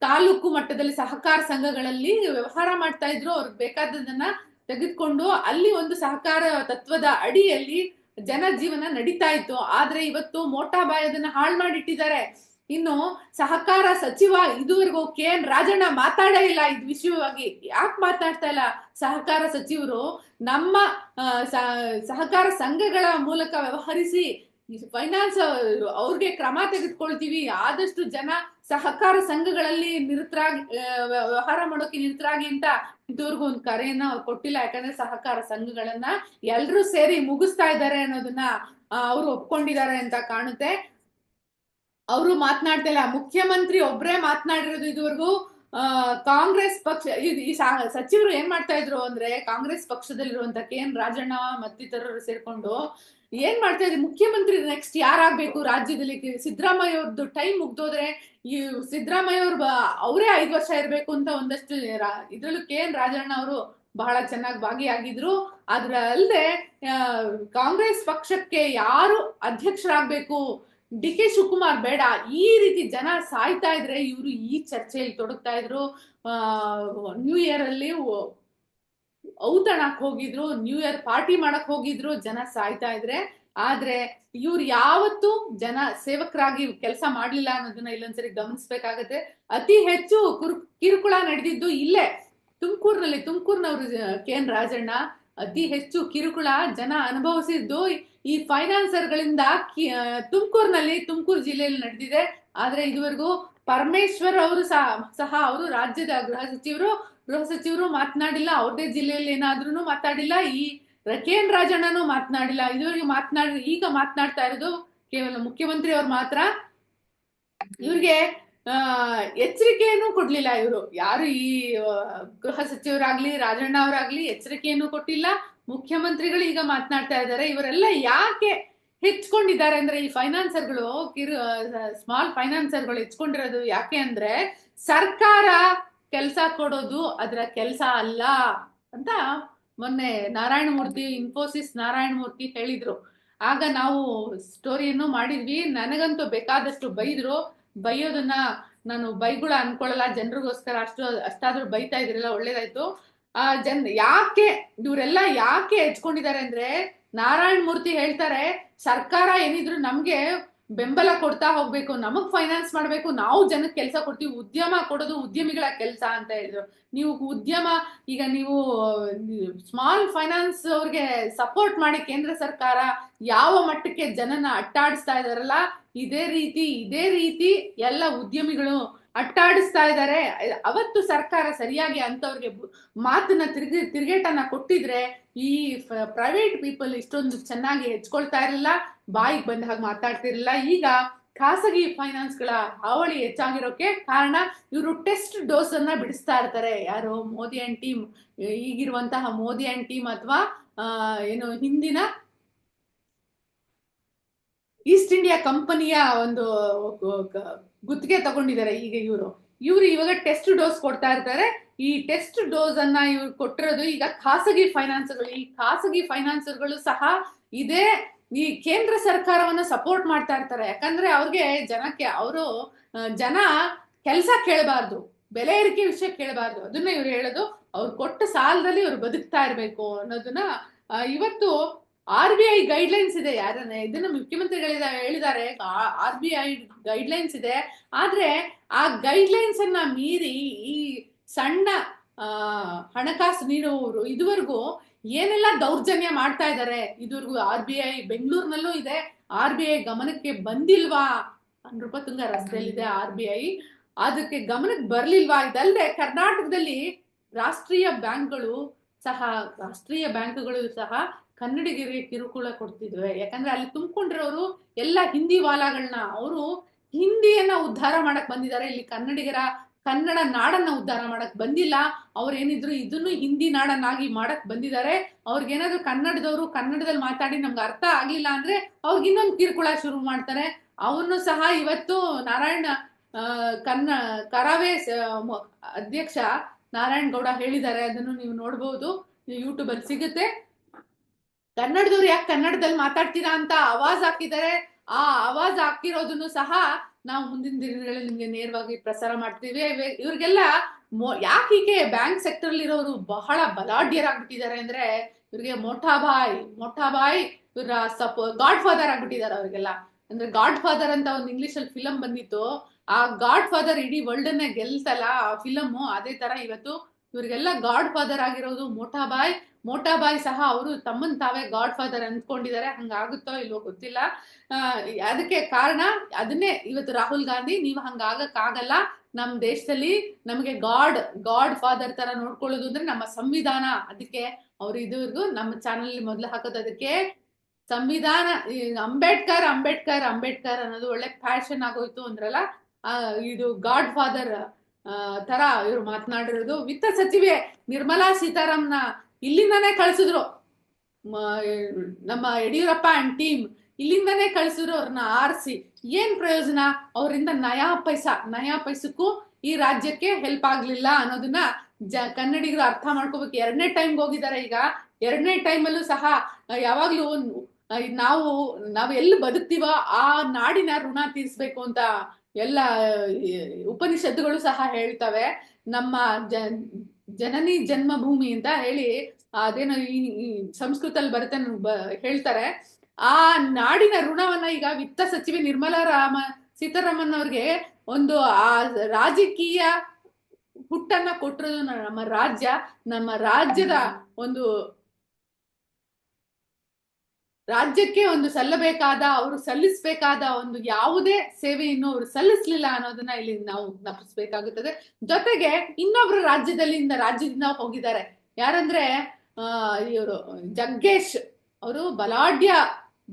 ತಾಲೂಕು ಮಟ್ಟದಲ್ಲಿ ಸಹಕಾರ ಸಂಘಗಳಲ್ಲಿ ವ್ಯವಹಾರ ಮಾಡ್ತಾ ಇದ್ರು. ಅವ್ರಿಗೆ ಬೇಕಾದದನ್ನ ತೆಗೆದುಕೊಂಡು ಅಲ್ಲಿ ಒಂದು ಸಹಕಾರ ತತ್ವದ ಅಡಿಯಲ್ಲಿ ಜನ ಜೀವನ ನಡೀತಾ ಇತ್ತು. ಆದ್ರೆ ಇವತ್ತು ಮೋಟಾಬಾಯ್ ಅದನ್ನ ಹಾಳು ಮಾಡಿಟ್ಟಿದ್ದಾರೆ. ಇನ್ನು ಸಹಕಾರ ಸಚಿವ ಇದುವರೆಗೂ ಕೆ ಎನ್ ರಾಜಣ್ಣ ಮಾತಾಡೇ ಇಲ್ಲ. ಇದು ವಿಷಯವಾಗಿ ಯಾಕೆ ಮಾತಾಡ್ತಾ ಇಲ್ಲ? ಸಹಕಾರ ಸಚಿವರು ನಮ್ಮ ಸಹಕಾರ ಸಂಘಗಳ ಮೂಲಕ ವ್ಯವಹರಿಸಿ ಫೈನಾನ್ಸ್ ಅವ್ರಿಗೆ ಕ್ರಮ ತೆಗೆದುಕೊಳ್ತೀವಿ. ಆದಷ್ಟು ಜನ ಸಹಕಾರ ಸಂಘಗಳಲ್ಲಿ ನಿರತರಾಗಿ ವ್ಯವಹಾರ ಮಾಡೋಕೆ ನಿರತರಾಗಿ ಅಂತ ಇದುವರೆಗೂ ಒಂದು ಕರೆಯನ್ನ ಅವ್ರು ಕೊಟ್ಟಿಲ್ಲ. ಯಾಕಂದ್ರೆ ಸಹಕಾರ ಸಂಘಗಳನ್ನ ಎಲ್ರೂ ಸೇರಿ ಮುಗಿಸ್ತಾ ಇದ್ದಾರೆ ಅನ್ನೋದನ್ನ ಅವರು ಒಪ್ಕೊಂಡಿದ್ದಾರೆ ಅಂತ ಕಾಣುತ್ತೆ. ಅವರು ಮಾತನಾಡ್ತಾ ಇಲ್ಲ. ಮುಖ್ಯಮಂತ್ರಿ ಒಬ್ರೇ ಮಾತನಾಡಿರೋದು ಇದುವರೆಗೂ ಕಾಂಗ್ರೆಸ್ ಪಕ್ಷ ಈ ಸಚಿವರು ಏನ್ ಮಾಡ್ತಾ ಇದ್ರು ಅಂದ್ರೆ ಕಾಂಗ್ರೆಸ್ ಪಕ್ಷದಲ್ಲಿರುವಂತ ಕೆ ಎನ್ ರಾಜಣ್ಣ ಮತ್ತಿತರರು ಸೇರ್ಕೊಂಡು ಏನ್ ಮಾಡ್ತಾ ಇದ್ರು? ಮುಖ್ಯಮಂತ್ರಿ ನೆಕ್ಸ್ಟ್ ಯಾರಾಗ್ಬೇಕು? ರಾಜ್ಯದಲ್ಲಿ ಸಿದ್ದರಾಮಯ್ಯ ಅವ್ರದ್ದು ಟೈಮ್ ಮುಗ್ದೋದ್ರೆ ಈ ಸಿದ್ದರಾಮಯ್ಯ ಅವ್ರು ಅವರೇ ಐದು ವರ್ಷ ಇರ್ಬೇಕು ಅಂತ ಒಂದಷ್ಟು ಇದ್ರಲ್ಲೂ ಕೆ ಎನ್ ರಾಜಣ್ಣ ಅವರು ಬಹಳ ಚೆನ್ನಾಗಿ ಭಾಗಿಯಾಗಿದ್ರು. ಅದ್ರ ಅಲ್ಲದೆ ಕಾಂಗ್ರೆಸ್ ಪಕ್ಷಕ್ಕೆ ಯಾರು ಅಧ್ಯಕ್ಷರಾಗ್ಬೇಕು? ಡಿ ಕೆ ಶಿವಕುಮಾರ್ ಬೇಡ. ಈ ರೀತಿ ಜನ ಸಾಯ್ತಾ ಇದ್ರೆ ಇವರು ಈ ಚರ್ಚೆಯಲ್ಲಿ ತೊಡಗ್ತಾ ಇದ್ರು. ನ್ಯೂ ಇಯರ್ ಅಲ್ಲಿ ಔತಣಕ್ ಹೋಗಿದ್ರು ನ್ಯೂ ಇಯರ್ ಪಾರ್ಟಿ ಮಾಡಕ್ ಹೋಗಿದ್ರು, ಜನ ಸಾಯ್ತಾ ಇದ್ರೆ. ಆದ್ರೆ ಇವ್ರು ಯಾವತ್ತೂ ಜನ ಸೇವಕರಾಗಿ ಕೆಲಸ ಮಾಡ್ಲಿಲ್ಲ ಅನ್ನೋದನ್ನ ಇಲ್ಲೊಂದ್ಸರಿ ಗಮನಿಸ್ಬೇಕಾಗತ್ತೆ. ಅತಿ ಹೆಚ್ಚು ಕುರು, ಕಿರುಕುಳ ನಡೆದಿದ್ದು ಇಲ್ಲೇ, ತುಮಕೂರಿನಲ್ಲಿ. ತುಮಕೂರಿನವ್ರು ಕೆ ಎನ್ ರಾಜಣ್ಣ, ಅತಿ ಹೆಚ್ಚು ಕಿರುಕುಳ ಜನ ಅನುಭವಿಸಿದ್ದು ಈ ಫೈನಾನ್ಸರ್ಗಳಿಂದ ತುಮಕೂರಿನಲ್ಲಿ, ತುಮಕೂರು ಜಿಲ್ಲೆಯಲ್ಲಿ ನಡೆದಿದೆ. ಆದ್ರೆ ಇದುವರೆಗೂ ಪರಮೇಶ್ವರ್ ಅವರು ಸಹ ಅವರು ರಾಜ್ಯದ ಗೃಹ ಸಚಿವರು ಗೃಹ ಸಚಿವರು ಮಾತನಾಡಿಲ್ಲ. ಅವ್ರದೇ ಜಿಲ್ಲೆಯಲ್ಲಿ ಏನಾದ್ರೂ ಮಾತಾಡಿಲ್ಲ ಈ ರಕೇನ್ ರಾಜಣ್ಣನೂ ಮಾತನಾಡಿಲ್ಲ. ಇದುವರೆಗೆ ಮಾತನಾಡಿ, ಈಗ ಮಾತನಾಡ್ತಾ ಇರೋದು ಕೇವಲ ಮುಖ್ಯಮಂತ್ರಿ ಅವ್ರು ಮಾತ್ರ. ಇವ್ರಿಗೆ ಎಚ್ಚರಿಕೆಯನ್ನು ಕೊಡ್ಲಿಲ್ಲ ಇವರು. ಯಾರು ಈ ಗೃಹ ಸಚಿವರಾಗ್ಲಿ, ರಾಜಣ್ಣ ಅವರಾಗ್ಲಿ ಎಚ್ಚರಿಕೆಯನ್ನು ಕೊಟ್ಟಿಲ್ಲ. ಮುಖ್ಯಮಂತ್ರಿಗಳು ಈಗ ಮಾತನಾಡ್ತಾ ಇದ್ದಾರೆ. ಇವರೆಲ್ಲ ಯಾಕೆ ಹೆಚ್ಕೊಂಡಿದ್ದಾರೆ ಅಂದ್ರೆ ಈ ಫೈನಾನ್ಸರ್ಗಳು, ಕಿರು ಸ್ಮಾಲ್ ಫೈನಾನ್ಸರ್ಗಳು ಹೆಚ್ಕೊಂಡಿರೋದು ಯಾಕೆ ಅಂದ್ರೆ ಸರ್ಕಾರ ಕೆಲಸ ಕೊಡೋದು ಅದರ ಕೆಲಸ ಅಲ್ಲ ಅಂತ ಮೊನ್ನೆ ನಾರಾಯಣ ಮೂರ್ತಿ ಇನ್ಫೋಸಿಸ್ ನಾರಾಯಣ ಮೂರ್ತಿ ಹೇಳಿದ್ರು. ಆಗ ನಾವು ಸ್ಟೋರಿಯನ್ನು ಮಾಡಿದ್ವಿ. ನನಗಂತೂ ಬೇಕಾದಷ್ಟು ಬೈದ್ರು. ಬೈಯೋದನ್ನ ನಾನು ಬೈಗುಳ ಅನ್ಕೊಳ್ಳಲ್ಲ. ಜನರಿಗೋಸ್ಕರ ಅಷ್ಟು ಅಷ್ಟಾದ್ರೂ ಬೈತಾ ಇದ್ರಲ್ಲ, ಒಳ್ಳೇದಾಯ್ತು. ಆ ಜನ್ ಯಾಕೆ, ಇವರೆಲ್ಲ ಯಾಕೆ ಹೆಚ್ಕೊಂಡಿದ್ದಾರೆ ಅಂದ್ರೆ ನಾರಾಯಣ ಮೂರ್ತಿ ಹೇಳ್ತಾರೆ, ಸರ್ಕಾರ ಏನಿದ್ರು ನಮ್ಗೆ ಬೆಂಬಲ ಕೊಡ್ತಾ ಹೋಗ್ಬೇಕು, ನಮಗ್ ಫೈನಾನ್ಸ್ ಮಾಡ್ಬೇಕು, ನಾವು ಜನಕ್ಕೆ ಕೆಲಸ ಕೊಡ್ತೀವಿ, ಉದ್ಯಮ ಕೊಡೋದು ಉದ್ಯಮಿಗಳ ಕೆಲಸ ಅಂತ ಹೇಳಿದ್ರು. ನೀವು ಉದ್ಯಮ, ಈಗ ನೀವು ಸ್ಮಾಲ್ ಫೈನಾನ್ಸ್ ಅವ್ರಿಗೆ ಸಪೋರ್ಟ್ ಮಾಡಿ ಕೇಂದ್ರ ಸರ್ಕಾರ ಯಾವ ಮಟ್ಟಕ್ಕೆ ಜನನ ಅಟ್ಟಾಡಿಸ್ತಾ ಇದಾರಲ್ಲ ಇದೇ ರೀತಿ ಇದೇ ರೀತಿ ಎಲ್ಲ ಉದ್ಯಮಿಗಳು ಅಟ್ಟಾಡಿಸ್ತಾ ಇದ್ದಾರೆ. ಅವತ್ತು ಸರ್ಕಾರ ಸರಿಯಾಗಿ ಅಂತವ್ರಿಗೆ ಮಾತನ್ನ ತಿರ್ಗಿ, ತಿರ್ಗೇಟನ್ನ ಕೊಟ್ಟಿದ್ರೆ ಈ ಪ್ರೈವೇಟ್ ಪೀಪಲ್ ಇಷ್ಟೊಂದು ಚೆನ್ನಾಗಿ ಹೆಚ್ಕೊಳ್ತಾ ಇರಲಿಲ್ಲ, ಬಾಯಿಗೆ ಬಂದ ಹಾಗೆ ಮಾತಾಡ್ತಿರಲಿಲ್ಲ ಈಗ ಖಾಸಗಿ ಫೈನಾನ್ಸ್ಗಳ ಹಾವಳಿ ಹೆಚ್ಚಾಗಿರೋಕೆ ಕಾರಣ ಇವರು ಟೆಸ್ಟ್ ಡೋಸ್ ಅನ್ನ ಬಿಡಿಸ್ತಾ ಇರ್ತಾರೆ. ಯಾರು ಮೋದಿ ಅಂಡ್ ಟೀಮ್ ಈಗಿರುವಂತಹ ಮೋದಿ ಅಂಡ್ ಟೀಮ್ ಅಥವಾ ಏನು ಹಿಂದಿನ ಈಸ್ಟ್ ಇಂಡಿಯಾ ಕಂಪನಿಯ ಒಂದು ಗುತ್ತಿಗೆ ತಗೊಂಡಿದ್ದಾರೆ ಈಗ ಇವರು. ಇವರು ಇವಾಗ ಟೆಸ್ಟ್ ಡೋಸ್ ಕೊಡ್ತಾ ಇರ್ತಾರೆ. ಈ ಟೆಸ್ಟ್ ಡೋಸ್ ಅನ್ನ ಇವ್ರು ಕೊಟ್ಟಿರೋದು ಈಗ ಖಾಸಗಿ ಫೈನಾನ್ಸ್ಗಳು ಈ ಖಾಸಗಿ ಫೈನಾನ್ಸರ್ಗಳು ಸಹ ಇದೇ ಈ ಕೇಂದ್ರ ಸರ್ಕಾರವನ್ನ ಸಪೋರ್ಟ್ ಮಾಡ್ತಾ ಇರ್ತಾರೆ. ಯಾಕಂದ್ರೆ ಅವ್ರಿಗೆ ಜನಕ್ಕೆ ಅವರು ಜನ ಕೆಲಸ ಕೇಳಬಾರ್ದು. ಬೆಲೆ ಏರಿಕೆ ವಿಷಯ ಕೇಳಬಾರ್ದು. ಅದನ್ನ ಇವ್ರು ಹೇಳೋದು. ಅವ್ರು ಕೊಟ್ಟ ಸಾಲದಲ್ಲಿ ಇವ್ರು ಬದುಕ್ತಾ ಇರ್ಬೇಕು ಅನ್ನೋದನ್ನ ಇವತ್ತು ಆರ್ ಬಿ ಐ ಗೈಡ್ಲೈನ್ಸ್ ಇದೆ ಯಾರನ್ನ? ಇದನ್ನ ಮುಖ್ಯಮಂತ್ರಿಗಳಿದ ಹೇಳಿದ್ದಾರೆ. ಆರ್ ಬಿ ಐ ಗೈಡ್ಲೈನ್ಸ್ ಇದೆ. ಆದ್ರೆ ಆ ಗೈಡ್ಲೈನ್ಸ್ ಅನ್ನ ಮೀರಿ ಈ ಸಣ್ಣ ಹಣಕಾಸು ನೀಡುವವರು ಇದುವರೆಗೂ ಏನೆಲ್ಲ ದೌರ್ಜನ್ಯ ಮಾಡ್ತಾ ಇದ್ದಾರೆ? ಇದುವರೆಗೂ ಆರ್ ಬಿ ಐ ಬೆಂಗಳೂರಿನಲ್ಲೂ ಇದೆ. ಆರ್ ಬಿ ಐ ಗಮನಕ್ಕೆ ಬಂದಿಲ್ವಾ? ನೃಪತುಂಗ ರಸ್ತೆಯಲ್ಲಿದೆ ಆರ್ ಬಿ ಐ ಅದಕ್ಕೆ ಗಮನಕ್ಕೆ ಬರ್ಲಿಲ್ವಾ? ಇದಲ್ಲದೆ ಕರ್ನಾಟಕದಲ್ಲಿ ರಾಷ್ಟ್ರೀಯ ಬ್ಯಾಂಕ್ಗಳು ಸಹ, ರಾಷ್ಟ್ರೀಯ ಬ್ಯಾಂಕ್ಗಳು ಸಹ ಕನ್ನಡಿಗರಿಗೆ ಕಿರುಕುಳ ಕೊಡ್ತಿದ್ವಿ. ಯಾಕಂದ್ರೆ ಅಲ್ಲಿ ತುಂಬಿಕೊಂಡಿರೋರು ಎಲ್ಲ ಹಿಂದಿ ವಾಲಾಗಳನ್ನ ಅವರು ಹಿಂದಿಯನ್ನ ಉದ್ಧಾರ ಮಾಡಕ್ ಬಂದಿದ್ದಾರೆ. ಇಲ್ಲಿ ಕನ್ನಡಿಗರ, ಕನ್ನಡ ನಾಡನ್ನ ಉದ್ಧಾರ ಮಾಡಕ್ ಬಂದಿಲ್ಲ. ಅವ್ರೇನಿದ್ರು ಇದನ್ನು ಹಿಂದಿ ನಾಡನ್ನಾಗಿ ಮಾಡಕ್ ಬಂದಿದ್ದಾರೆ. ಅವ್ರಿಗೇನಾದ್ರು ಕನ್ನಡದವರು ಕನ್ನಡದಲ್ಲಿ ಮಾತಾಡಿ ನಮ್ಗೆ ಅರ್ಥ ಆಗ್ಲಿಲ್ಲ ಅಂದ್ರೆ ಅವ್ರಿಗೆ ಇನ್ನೊಂದು ಕಿರುಕುಳ ಶುರು ಮಾಡ್ತಾರೆ. ಅವ್ರನ್ನು ಸಹ ಇವತ್ತು ನಾರಾಯಣ ಕನ್ನ, ಕರಾವೇ ಅಧ್ಯಕ್ಷ ನಾರಾಯಣ್ ಗೌಡ ಹೇಳಿದ್ದಾರೆ. ಅದನ್ನು ನೀವು ನೋಡ್ಬೋದು. ಯೂಟ್ಯೂಬ್ ಅಲ್ಲಿ ಸಿಗುತ್ತೆ. ಕನ್ನಡದವ್ರು ಯಾಕೆ ಕನ್ನಡದಲ್ಲಿ ಮಾತಾಡ್ತೀರಾ ಅಂತ ಆವಾಜ್ ಹಾಕಿದ್ದಾರೆ ಆ ಆವಾಜ್ ಹಾಕಿರೋದನ್ನು ಸಹ ನಾವು ಮುಂದಿನ ದಿನಗಳಲ್ಲಿ ನಿಮ್ಗೆ ನೇರವಾಗಿ ಪ್ರಸಾರ ಮಾಡ್ತೀವಿ. ಇವೆ- ಇವ್ರಿಗೆಲ್ಲ ಯಾಕೆ ಹೀಗೆ ಬ್ಯಾಂಕ್ ಸೆಕ್ಟರ್ ಇರೋರು ಬಹಳ ಬಲಾಢ್ಯರಾಗ್ಬಿಟ್ಟಿದ್ದಾರೆ ಅಂದ್ರೆ ಇವ್ರಿಗೆ ಮೊಠಾಬಾಯ್ ಮೊಠಾಬಾಯ್ ಇವ್ರ ಸಪ್ ಗಾಡ್ ಫಾದರ್ ಆಗ್ಬಿಟ್ಟಿದ್ದಾರೆ ಅವ್ರಿಗೆಲ್ಲ. ಅಂದ್ರೆ ಗಾಡ್ ಫಾದರ್ ಅಂತ ಒಂದು ಇಂಗ್ಲಿಷ್ ಅಲ್ಲಿ ಫಿಲಂ ಬಂದಿತ್ತು. ಆ ಗಾಡ್ ಫಾದರ್ ಇಡೀ ವರ್ಲ್ಡ್ ಅನ್ನೇ ಗೆಲ್ತಲ್ಲ ಆ ಫಿಲಮ್ ಅದೇ ತರ ಇವತ್ತು ಇವ್ರಿಗೆಲ್ಲ ಗಾಡ್ ಫಾದರ್ ಆಗಿರೋದು ಮೋಟಾಬಾಯ್ ಮೋಟಾಬಾಯ್ ಸಹ ಅವರು ತಮ್ಮನ್ ತಾವೇ ಗಾಡ್ ಫಾದರ್ ಅಂದ್ಕೊಂಡಿದ್ದಾರೆ. ಹಂಗಾಗುತ್ತೋ ಇಲ್ವೋ ಗೊತ್ತಿಲ್ಲ. ಅದಕ್ಕೆ ಕಾರಣ ಅದನ್ನೇ ಇವತ್ತು ರಾಹುಲ್ ಗಾಂಧಿ, ನೀವು ಹಂಗಾಗಕ್ಕಾಗಲ್ಲ ನಮ್ ದೇಶದಲ್ಲಿ ನಮಗೆ ಗಾಡ್ ಗಾಡ್ ಫಾದರ್ ತರ ನೋಡ್ಕೊಳ್ಳೋದು ಅಂದ್ರೆ ನಮ್ಮ ಸಂವಿಧಾನ. ಅದಕ್ಕೆ ಅವ್ರು ಇದುವರೆಗೂ ನಮ್ಮ ಚಾನಲ್ ಮೊದಲು ಹಾಕೋದು ಅದಕ್ಕೆ ಸಂವಿಧಾನ ಅಂಬೇಡ್ಕರ್ ಅಂಬೇಡ್ಕರ್ ಅಂಬೇಡ್ಕರ್ ಅನ್ನೋದು ಒಳ್ಳೆ ಫ್ಯಾಷನ್ ಆಗೋಯ್ತು ಅಂದ್ರಲ್ಲ ಇದು ಗಾಡ್ ಫಾದರ್ ತರ ಇವ್ರು ಮಾತನಾಡಿರೋದು. ವಿತ್ತ ಸಚಿವೆ ನಿರ್ಮಲಾ ಸೀತಾರಾಮ್ನ ಇಲ್ಲಿಂದಾನೇ ಕಳಿಸಿದ್ರು. ನಮ್ಮ ಯಡಿಯೂರಪ್ಪ ಅಂಡ್ ಟೀಮ್ ಇಲ್ಲಿಂದಾನೇ ಕಳಿಸಿದ್ರು ಅವ್ರನ್ನ ಆರಿಸಿ. ಏನ್ ಪ್ರಯೋಜನ? ಅವರಿಂದ ನಯಾ ಪೈಸ. ನಯಾ ಪೈಸಕ್ಕೂ ಈ ರಾಜ್ಯಕ್ಕೆ ಹೆಲ್ಪ್ ಆಗ್ಲಿಲ್ಲ ಅನ್ನೋದನ್ನ ಜ, ಕನ್ನಡಿಗರು ಅರ್ಥ ಮಾಡ್ಕೋಬೇಕು. ಎರಡನೇ ಟೈಮ್ ಹೋಗಿದ್ದಾರೆ ಈಗ. ಎರಡನೇ ಟೈಮಲ್ಲೂ ಸಹ ಯಾವಾಗ್ಲೂ ನಾವು, ನಾವ್ ಎಲ್ಲಿ ಬದುಕ್ತೀವೋ ಆ ನಾಡಿನ ಋಣ ತೀರಿಸ್ಬೇಕು ಅಂತ ಎಲ್ಲ ಉಪನಿಷತ್ತುಗಳು ಸಹ ಹೇಳ್ತವೆ. ನಮ್ಮ ಜ ಜನನಿ ಜನ್ಮಭೂಮಿ ಅಂತ ಹೇಳಿ ಅದೇನೋ ಈ ಸಂಸ್ಕೃತಲ್ಲಿ ಬರುತ್ತೆ ಹೇಳ್ತಾರೆ. ಆ ನಾಡಿನ ಋಣವನ್ನ ಈಗ ವಿತ್ತ ಸಚಿವೆ ನಿರ್ಮಲಾ ರಾಮ ಸೀತಾರಾಮನ್ ಅವ್ರಿಗೆ ಒಂದು ಆ ರಾಜಕೀಯ ಹುಟ್ಟನ್ನ ಕೊಟ್ಟಿರೋದು ನಮ್ಮ ರಾಜ್ಯ ನಮ್ಮ ರಾಜ್ಯದ ಒಂದು ರಾಜ್ಯಕ್ಕೆ ಒಂದು ಸಲ್ಲಬೇಕಾದ, ಅವರು ಸಲ್ಲಿಸಬೇಕಾದ ಒಂದು ಯಾವುದೇ ಸೇವೆಯನ್ನು ಅವರು ಸಲ್ಲಿಸಲಿಲ್ಲ ಅನ್ನೋದನ್ನ ಇಲ್ಲಿ ನಾವು ನಪಿಸ್ಬೇಕಾಗುತ್ತದೆ ಜೊತೆಗೆ ಇನ್ನೊಬ್ರು ರಾಜ್ಯದಲ್ಲಿಂದ ರಾಜ್ಯದಿಂದ ಹೋಗಿದ್ದಾರೆ. ಯಾರಂದ್ರೆ ಇವರು ಜಗ್ಗೇಶ್ ಅವರು ಬಲಾಢ್ಯ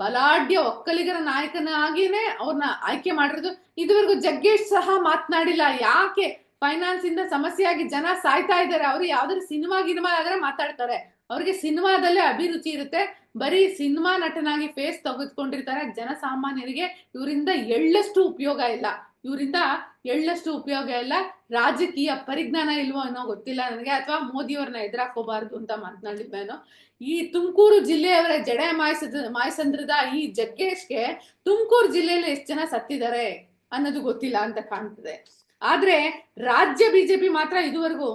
ಬಲಾಢ್ಯ ಒಕ್ಕಲಿಗರ ನಾಯಕನಾಗಿನೇ ಅವ್ರನ್ನ ಆಯ್ಕೆ ಮಾಡಿರೋದು. ಇದುವರೆಗೂ ಜಗ್ಗೇಶ್ ಸಹ ಮಾತನಾಡಿಲ್ಲ. ಯಾಕೆ ಫೈನಾನ್ಸ್ ಇಂದ ಸಮಸ್ಯೆ ಆಗಿ ಜನ ಸಾಯ್ತಾ ಇದ್ದಾರೆ? ಅವರು ಯಾವ್ದಾದ್ರು ಸಿನಿಮಾ ಗಿನಿಮಾ ಆದ್ರೆ ಮಾತಾಡ್ತಾರೆ. ಅವ್ರಿಗೆ ಸಿನಿಮಾದಲ್ಲೇ ಅಭಿರುಚಿ ಇರುತ್ತೆ. ಬರೀ ಸಿನಿಮಾ ನಟನಾಗಿ ಫೇಸ್ ತೆಗೆದುಕೊಂಡಿರ್ತಾರೆ. ಜನಸಾಮಾನ್ಯರಿಗೆ ಇವರಿಂದ ಎಳ್ಳಷ್ಟು ಉಪಯೋಗ ಇಲ್ಲ. ಇವರಿಂದ ಎಳ್ಳಷ್ಟು ಉಪಯೋಗ ಇಲ್ಲ. ರಾಜಕೀಯ ಪರಿಜ್ಞಾನ ಇಲ್ವೋ ಅನ್ನೋ ಗೊತ್ತಿಲ್ಲ ನನಗೆ. ಅಥವಾ ಮೋದಿಯವ್ರನ್ನ ಎದುರಾಕೋಬಾರ್ದು ಅಂತ ಮಾತನಾಡಿದ್ದೇನೋ ಈ ತುಮಕೂರು ಜಿಲ್ಲೆಯವರ ಜಡೆ ಮಾಯಸದ ಮಾಯಸಂದ್ರದ ಈ ಜಗ್ಗೇಶ್ಗೆ ತುಮಕೂರು ಜಿಲ್ಲೆಯಲ್ಲಿ ಎಷ್ಟು ಜನ ಸತ್ತಿದ್ದಾರೆ ಅನ್ನೋದು ಗೊತ್ತಿಲ್ಲ ಅಂತ ಕಾಣ್ತದೆ. ಆದ್ರೆ ರಾಜ್ಯ ಬಿಜೆಪಿ ಮಾತ್ರ ಇದುವರೆಗೂ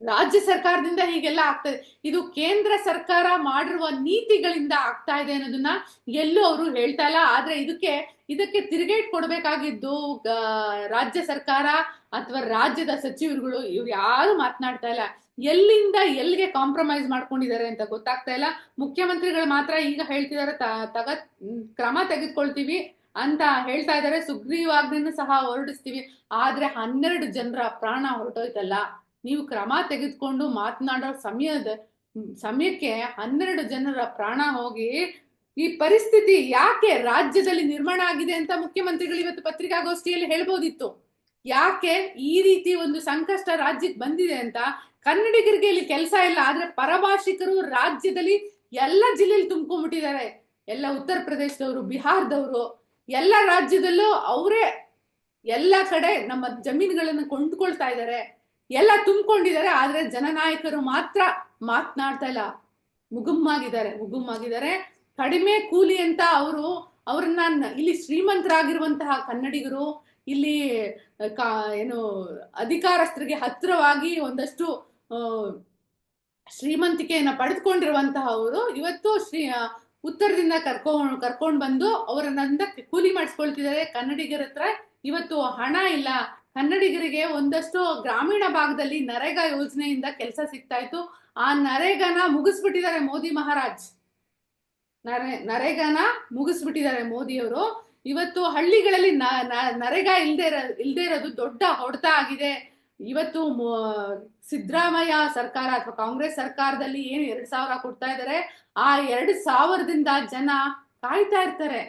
ರಾಜ್ಯ ಸರ್ಕಾರದಿಂದ ಹೀಗೆಲ್ಲ ಆಗ್ತದೆ. ಇದು ಕೇಂದ್ರ ಸರ್ಕಾರ ಮಾಡಿರುವ ನೀತಿಗಳಿಂದ ಆಗ್ತಾ ಇದೆ ಅನ್ನೋದನ್ನ ಎಲ್ಲೂ ಅವರು ಹೇಳ್ತಾ ಇಲ್ಲ. ಆದ್ರೆ ಇದಕ್ಕೆ ಇದಕ್ಕೆ ತಿರುಗೇಟ್ ಕೊಡ್ಬೇಕಾಗಿದ್ದು ರಾಜ್ಯ ಸರ್ಕಾರ ಅಥವಾ ರಾಜ್ಯದ ಸಚಿವರುಗಳು ಇವ್ರು ಯಾರು ಮಾತನಾಡ್ತಾ ಇಲ್ಲ. ಎಲ್ಲಿಂದ ಎಲ್ಲಿಗೆ ಕಾಂಪ್ರಮೈಸ್ ಮಾಡ್ಕೊಂಡಿದ್ದಾರೆ ಅಂತ ಗೊತ್ತಾಗ್ತಾ ಇಲ್ಲ. ಮುಖ್ಯಮಂತ್ರಿಗಳು ಮಾತ್ರ ಈಗ ಹೇಳ್ತಿದ್ದಾರೆ ತಗ, ಕ್ರಮ ತೆಗೆದುಕೊಳ್ತೀವಿ ಅಂತ ಹೇಳ್ತಾ ಇದ್ದಾರೆ ಸುಗ್ರೀವಾಜ್ಞೆಯನ್ನು ಸಹ ಹೊರಡಿಸ್ತೀವಿ. ಆದ್ರೆ ಹನ್ನೆರಡು ಜನರ ಪ್ರಾಣ ಹೊರಟೋಯ್ತಲ್ಲ. ನೀವು ಕ್ರಮ ತೆಗೆದುಕೊಂಡು ಮಾತನಾಡೋ ಸಮಯದ, ಸಮಯಕ್ಕೆ ಹನ್ನೆರಡು ಜನರ ಪ್ರಾಣ ಹೋಗಿ ಈ ಪರಿಸ್ಥಿತಿ ಯಾಕೆ ರಾಜ್ಯದಲ್ಲಿ ನಿರ್ಮಾಣ ಆಗಿದೆ ಅಂತ ಮುಖ್ಯಮಂತ್ರಿಗಳು ಇವತ್ತು ಪತ್ರಿಕಾಗೋಷ್ಠಿಯಲ್ಲಿ ಹೇಳ್ಬೋದಿತ್ತು. ಯಾಕೆ ಈ ರೀತಿ ಒಂದು ಸಂಕಷ್ಟ ರಾಜ್ಯಕ್ಕೆ ಬಂದಿದೆ ಅಂತ ಕನ್ನಡಿಗರಿಗೆ ಇಲ್ಲಿ ಕೆಲಸ ಇಲ್ಲ, ಆದ್ರೆ ಪರಭಾಷಿಕರು ರಾಜ್ಯದಲ್ಲಿ ಎಲ್ಲ ಜಿಲ್ಲೆಯಲ್ಲಿ ತುಂಬ್ಕೊಂಡ್ಬಿಟ್ಟಿದ್ದಾರೆ. ಎಲ್ಲ ಉತ್ತರ ಪ್ರದೇಶದವರು, ಬಿಹಾರದವರು, ಎಲ್ಲ ರಾಜ್ಯದಲ್ಲೂ ಅವರೇ ಎಲ್ಲ ಕಡೆ ನಮ್ಮ ಜಮೀನುಗಳನ್ನು ಕೊಂಡ್ಕೊಳ್ತಾ ಇದ್ದಾರೆ. ಎಲ್ಲ ತುಂಬಿಕೊಂಡಿದ್ದಾರೆ, ಆದ್ರೆ ಜನನಾಯಕರು ಮಾತ್ರ ಮಾತನಾಡ್ತಾ ಇಲ್ಲ. ಮುಗುಮ್ಮಾಗಿದ್ದಾರೆ ಮುಗುಮ್ಮಾಗಿದ್ದಾರೆ. ಕಡಿಮೆ ಕೂಲಿ ಅಂತ ಅವರು, ಅವ್ರನ್ನ ಇಲ್ಲಿ ಶ್ರೀಮಂತರಾಗಿರುವಂತಹ ಕನ್ನಡಿಗರು, ಇಲ್ಲಿ ಕಾ, ಏನು, ಅಧಿಕಾರಸ್ಥರಿಗೆ ಹತ್ತಿರವಾಗಿ ಒಂದಷ್ಟು ಶ್ರೀಮಂತಿಕೆಯನ್ನು ಶ್ರೀಮಂತಿಕೆಯನ್ನ ಪಡೆದುಕೊಂಡಿರುವಂತಹ ಅವರು ಇವತ್ತು ಶ್ರೀ ಉತ್ತರದಿಂದ ಕರ್ಕೊಂಡ್ ಕರ್ಕೊಂಡು ಬಂದು ಅವರನ್ನ ಕೂಲಿ ಮಾಡಿಸ್ಕೊಳ್ತಿದ್ದಾರೆ. ಕನ್ನಡಿಗರ ಹತ್ರ ಇವತ್ತು ಹಣ ಇಲ್ಲ. ಕನ್ನಡಿಗರಿಗೆ ಒಂದಷ್ಟು ಗ್ರಾಮೀಣ ಭಾಗದಲ್ಲಿ ನರೇಗಾ ಯೋಜನೆಯಿಂದ ಕೆಲಸ ಸಿಗ್ತಾ ಇತ್ತು ಆ ನರೇಗಾನ ಮುಗಿಸ್ಬಿಟ್ಟಿದ್ದಾರೆ ಮೋದಿ ಮಹಾರಾಜ್. ನರೆ, ನರೇಗಾನ ಮುಗಿಸ್ಬಿಟ್ಟಿದ್ದಾರೆ ಮೋದಿಯವರು ಇವತ್ತು ಹಳ್ಳಿಗಳಲ್ಲಿ ನರೇಗಾ ಇಲ್ದೇ ಇರೋ, ಇಲ್ದೇ ಇರೋದು ದೊಡ್ಡ ಹೊಡೆತ ಆಗಿದೆ. ಇವತ್ತು ಸಿದ್ದರಾಮಯ್ಯ ಸರ್ಕಾರ ಅಥವಾ ಕಾಂಗ್ರೆಸ್ ಸರ್ಕಾರದಲ್ಲಿ ಏನು ಎರಡ್ ಸಾವಿರ ಕೊಡ್ತಾ ಇದ್ದಾರೆ. ಆ ಎರಡ್ ಸಾವಿರದಿಂದ ಜನ ಕಾಯ್ತಾ ಇರ್ತಾರೆ.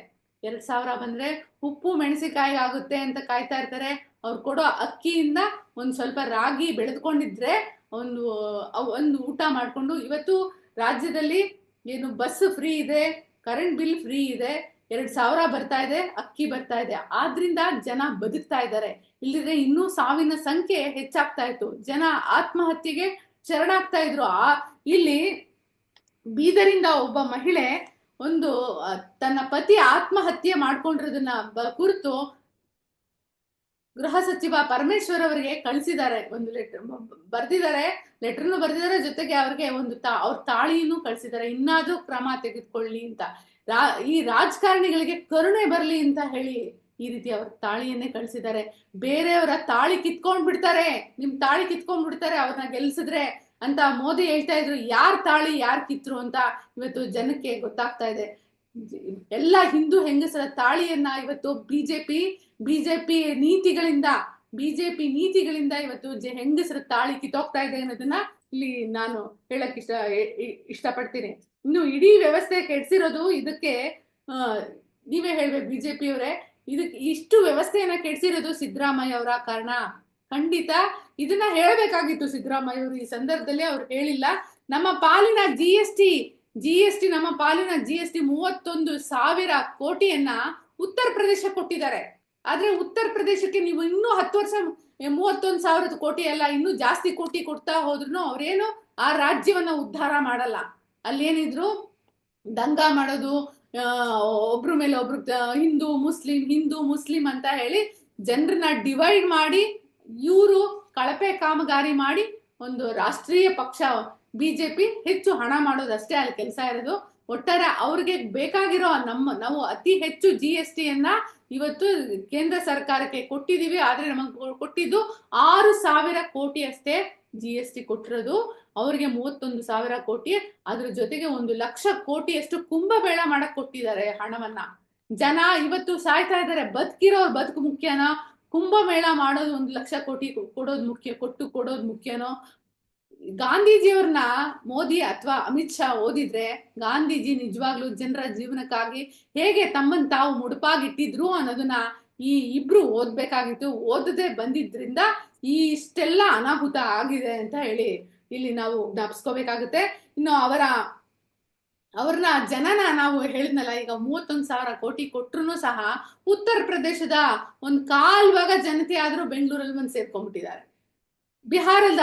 ಎರಡ್ ಸಾವಿರ ಬಂದ್ರೆ ಉಪ್ಪು ಮೆಣಸಿನಕಾಯಿ ಆಗುತ್ತೆ ಅಂತ ಕಾಯ್ತಾ ಇರ್ತಾರೆ. ಅವ್ರು ಕೊಡೋ ಅಕ್ಕಿಯಿಂದ ಒಂದು ಸ್ವಲ್ಪ ರಾಗಿ ಬೆಳೆದುಕೊಂಡಿದ್ರೆ ಒಂದು ಒಂದು ಊಟ ಮಾಡಿಕೊಂಡು ಇವತ್ತು ರಾಜ್ಯದಲ್ಲಿ ಏನು ಬಸ್ ಫ್ರೀ ಇದೆ ಕರೆಂಟ್ ಬಿಲ್ ಫ್ರೀ ಇದೆ, ಎರಡು ಸಾವಿರ ಬರ್ತಾ ಇದೆ, ಅಕ್ಕಿ ಬರ್ತಾ ಇದೆ. ಆದ್ರಿಂದ ಜನ ಬದುಕ್ತಾ ಇದ್ದಾರೆ. ಇಲ್ಲದ್ರೆ ಇನ್ನೂ ಸಾವಿನ ಸಂಖ್ಯೆ ಹೆಚ್ಚಾಗ್ತಾ ಇತ್ತು. ಜನ ಆತ್ಮಹತ್ಯೆಗೆ ಶರಣಾಗ್ತಾ ಇದ್ರು. ಆ, ಇಲ್ಲಿ ಬೀದರಿಂದ ಒಬ್ಬ ಮಹಿಳೆ ಒಂದು ತನ್ನ ಪತಿ ಆತ್ಮಹತ್ಯೆ ಮಾಡ್ಕೊಂಡಿರೋದನ್ನ ಕುರಿತು ಗೃಹ ಸಚಿವ ಪರಮೇಶ್ವರ್ ಅವರಿಗೆ ಕಳಿಸಿದ್ದಾರೆ ಒಂದು ಲೆಟರ್ ಬರ್ದಿದ್ದಾರೆ ಲೆಟರ್ನು ಬರ್ದಿದ್ದಾರೆ, ಜೊತೆಗೆ ಅವ್ರಿಗೆ ಒಂದು ತಾ, ಅವ್ರ ತಾಳಿಯನ್ನು ಕಳಿಸಿದ್ದಾರೆ. ಇನ್ನಾದ್ರೂ ಕ್ರಮ ತೆಗೆದುಕೊಳ್ಳಿ ಅಂತ. ರಾ, ಈ ರಾಜಕಾರಣಿಗಳಿಗೆ ಕರುಣೆ ಬರ್ಲಿ ಅಂತ ಹೇಳಿ ಈ ರೀತಿ ಅವ್ರ ತಾಳಿಯನ್ನೇ ಕಳಿಸಿದ್ದಾರೆ. ಬೇರೆಯವರ ತಾಳಿ ಕಿತ್ಕೊಂಡ್ ಬಿಡ್ತಾರೆ ನಿಮ್ ತಾಳಿ ಕಿತ್ಕೊಂಡ್ ಬಿಡ್ತಾರೆ ಅವ್ರನ್ನ ಗೆಲ್ಸಿದ್ರೆ ಅಂತ ಮೋದಿ ಹೇಳ್ತಾ ಇದ್ರು. ಯಾರ್ ತಾಳಿ, ಯಾರ್ ಕಿತ್ರು ಅಂತ ಇವತ್ತು ಜನಕ್ಕೆ ಗೊತ್ತಾಗ್ತಾ ಇದೆ. ಎಲ್ಲ ಹಿಂದೂ ಹೆಂಗಸರ ತಾಳಿಯನ್ನ ಇವತ್ತು ಬಿಜೆಪಿ ಬಿಜೆಪಿ ನೀತಿಗಳಿಂದ ಬಿಜೆಪಿ ನೀತಿಗಳಿಂದ ಇವತ್ತು ಹೆಂಗಸರ ತಾಳಿ ಕಿತ್ತೋಗ್ತಾ ಇದೆ ಅನ್ನೋದನ್ನ ಇಲ್ಲಿ ನಾನು ಹೇಳಕ್ ಇಷ್ಟ ಇಷ್ಟಪಡ್ತೀನಿ. ಇನ್ನು ಇಡೀ ವ್ಯವಸ್ಥೆ ಕೆಡ್ಸಿರೋದು ಇದಕ್ಕೆ ನೀವೇ ಹೇಳ್ಬೇಕು ಬಿಜೆಪಿ ಅವರೇ. ಇದಕ್ಕೆ ಇಷ್ಟು ವ್ಯವಸ್ಥೆಯನ್ನ ಕೆಡ್ಸಿರೋದು ಸಿದ್ದರಾಮಯ್ಯ ಅವರ ಕಾರಣ. ಖಂಡಿತ ಇದನ್ನ ಹೇಳಬೇಕಾಗಿತ್ತು ಸಿದ್ದರಾಮಯ್ಯ ಅವರು ಈ ಸಂದರ್ಭದಲ್ಲಿ, ಅವ್ರು ಹೇಳಿಲ್ಲ. ನಮ್ಮ ಪಾಲಿನ G S T G S T ನಮ್ಮ ಪಾಲಿನ ಜಿ ಎಸ್ ಟಿ ಮೂವತ್ತೊಂದು ಸಾವಿರ ಕೋಟಿಯನ್ನ ಉತ್ತರ ಪ್ರದೇಶ ಕೊಟ್ಟಿದ್ದಾರೆ. ಆದ್ರೆ ಉತ್ತರ ಪ್ರದೇಶಕ್ಕೆ ನೀವು ಇನ್ನೂ ಹತ್ತು ವರ್ಷ ಮೂವತ್ತೊಂದು ಸಾವಿರದ ಕೋಟಿ ಅಲ್ಲ, ಇನ್ನೂ ಜಾಸ್ತಿ ಕೋಟಿ ಕೊಡ್ತಾ ಹೋದ್ರು ಅವ್ರೇನು ಆ ರಾಜ್ಯವನ್ನ ಉದ್ಧಾರ ಮಾಡಲ್ಲ. ಅಲ್ಲೇನಿದ್ರು ದಂಗ ಮಾಡೋದು ಒಬ್ರ ಮೇಲೆ ಒಬ್ರು ಹಿಂದೂ, ಮುಸ್ಲಿಂ ಹಿಂದೂ, ಮುಸ್ಲಿಂ ಅಂತ ಹೇಳಿ ಜನರನ್ನ ಡಿವೈಡ್ ಮಾಡಿ ಇವರು ಕಳಪೆ ಕಾಮಗಾರಿ ಮಾಡಿ ಒಂದು ರಾಷ್ಟ್ರೀಯ ಪಕ್ಷ ಬಿಜೆಪಿ ಹೆಚ್ಚು ಹಣ ಮಾಡೋದಷ್ಟೇ ಅಲ್ಲಿ ಕೆಲಸ ಇರೋದು. ಒಟ್ಟಾರೆ ಅವ್ರಿಗೆ ಬೇಕಾಗಿರೋ ನಮ್ಮ, ನಾವು ಅತಿ ಹೆಚ್ಚು ಜಿ ಎಸ್ ಟಿಯನ್ನ ಇವತ್ತು ಕೇಂದ್ರ ಸರ್ಕಾರಕ್ಕೆ ಕೊಟ್ಟಿದೀವಿ ಆದ್ರೆ ನಮಗೆ ಕೊಟ್ಟಿದ್ದು ಆರು ಸಾವಿರ ಕೋಟಿ ಅಷ್ಟೇ ಜಿ ಎಸ್ ಟಿ ಕೊಟ್ಟಿರೋದು. ಅವ್ರಿಗೆ ಮೂವತ್ತೊಂದು ಸಾವಿರ ಕೋಟಿ. ಅದ್ರ ಜೊತೆಗೆ ಒಂದು ಲಕ್ಷ ಕೋಟಿಯಷ್ಟು ಕುಂಭಮೇಳ ಮಾಡಕ್ ಕೊಟ್ಟಿದ್ದಾರೆ ಹಣವನ್ನ. ಜನ ಇವತ್ತು ಸಾಯ್ತಾ ಇದ್ದಾರೆ. ಬದುಕಿರೋರ್ ಬದುಕು ಮುಖ್ಯನ? ಕುಂಭಮೇಳ ಮಾಡೋದು ಒಂದು ಲಕ್ಷ ಕೋಟಿ ಕೊಡೋದು ಮುಖ್ಯ, ಕೊಟ್ಟು ಕೊಡೋದು ಮುಖ್ಯನೋ? ಗಾಂಧೀಜಿಯವ್ರನ್ನ ಮೋದಿ ಅಥವಾ ಅಮಿತ್ ಶಾ ಓದಿದ್ರೆ ಗಾಂಧೀಜಿ ನಿಜವಾಗ್ಲೂ ಜನರ ಜೀವನಕ್ಕಾಗಿ ಹೇಗೆ ತಮ್ಮನ್ ತಾವು ಮುಡುಪಾಗಿಟ್ಟಿದ್ರು ಅನ್ನೋದನ್ನ ಈ ಇಬ್ರು ಓದ್ಬೇಕಾಗಿತ್ತು. ಓದದೆ ಬಂದಿದ್ರಿಂದ ಇಷ್ಟೆಲ್ಲ ಅನಾಹುತ ಆಗಿದೆ ಅಂತ ಹೇಳಿ ಇಲ್ಲಿ ನಾವು ಜ್ಞಾಪಿಸ್ಕೋಬೇಕಾಗುತ್ತೆ. ಇನ್ನು ಅವರ, ಅವ್ರನ್ನ ಜನನ ನಾವು ಹೇಳಿದ್ನಲ್ಲ, ಈಗ ಮೂವತ್ತೊಂದು ಸಾವಿರ ಕೋಟಿ ಕೊಟ್ರು ಸಹ ಉತ್ತರ ಪ್ರದೇಶದ ಒಂದ್ ಕಾಲ್ವಾಗ ಜನತೆ ಆದ್ರೂ ಬೆಂಗಳೂರಲ್ಲಿ ಬಂದು ಸೇರ್ಕೊಂಡ್ಬಿಟ್ಟಿದ್ದಾರೆ. ಬಿಹಾರದ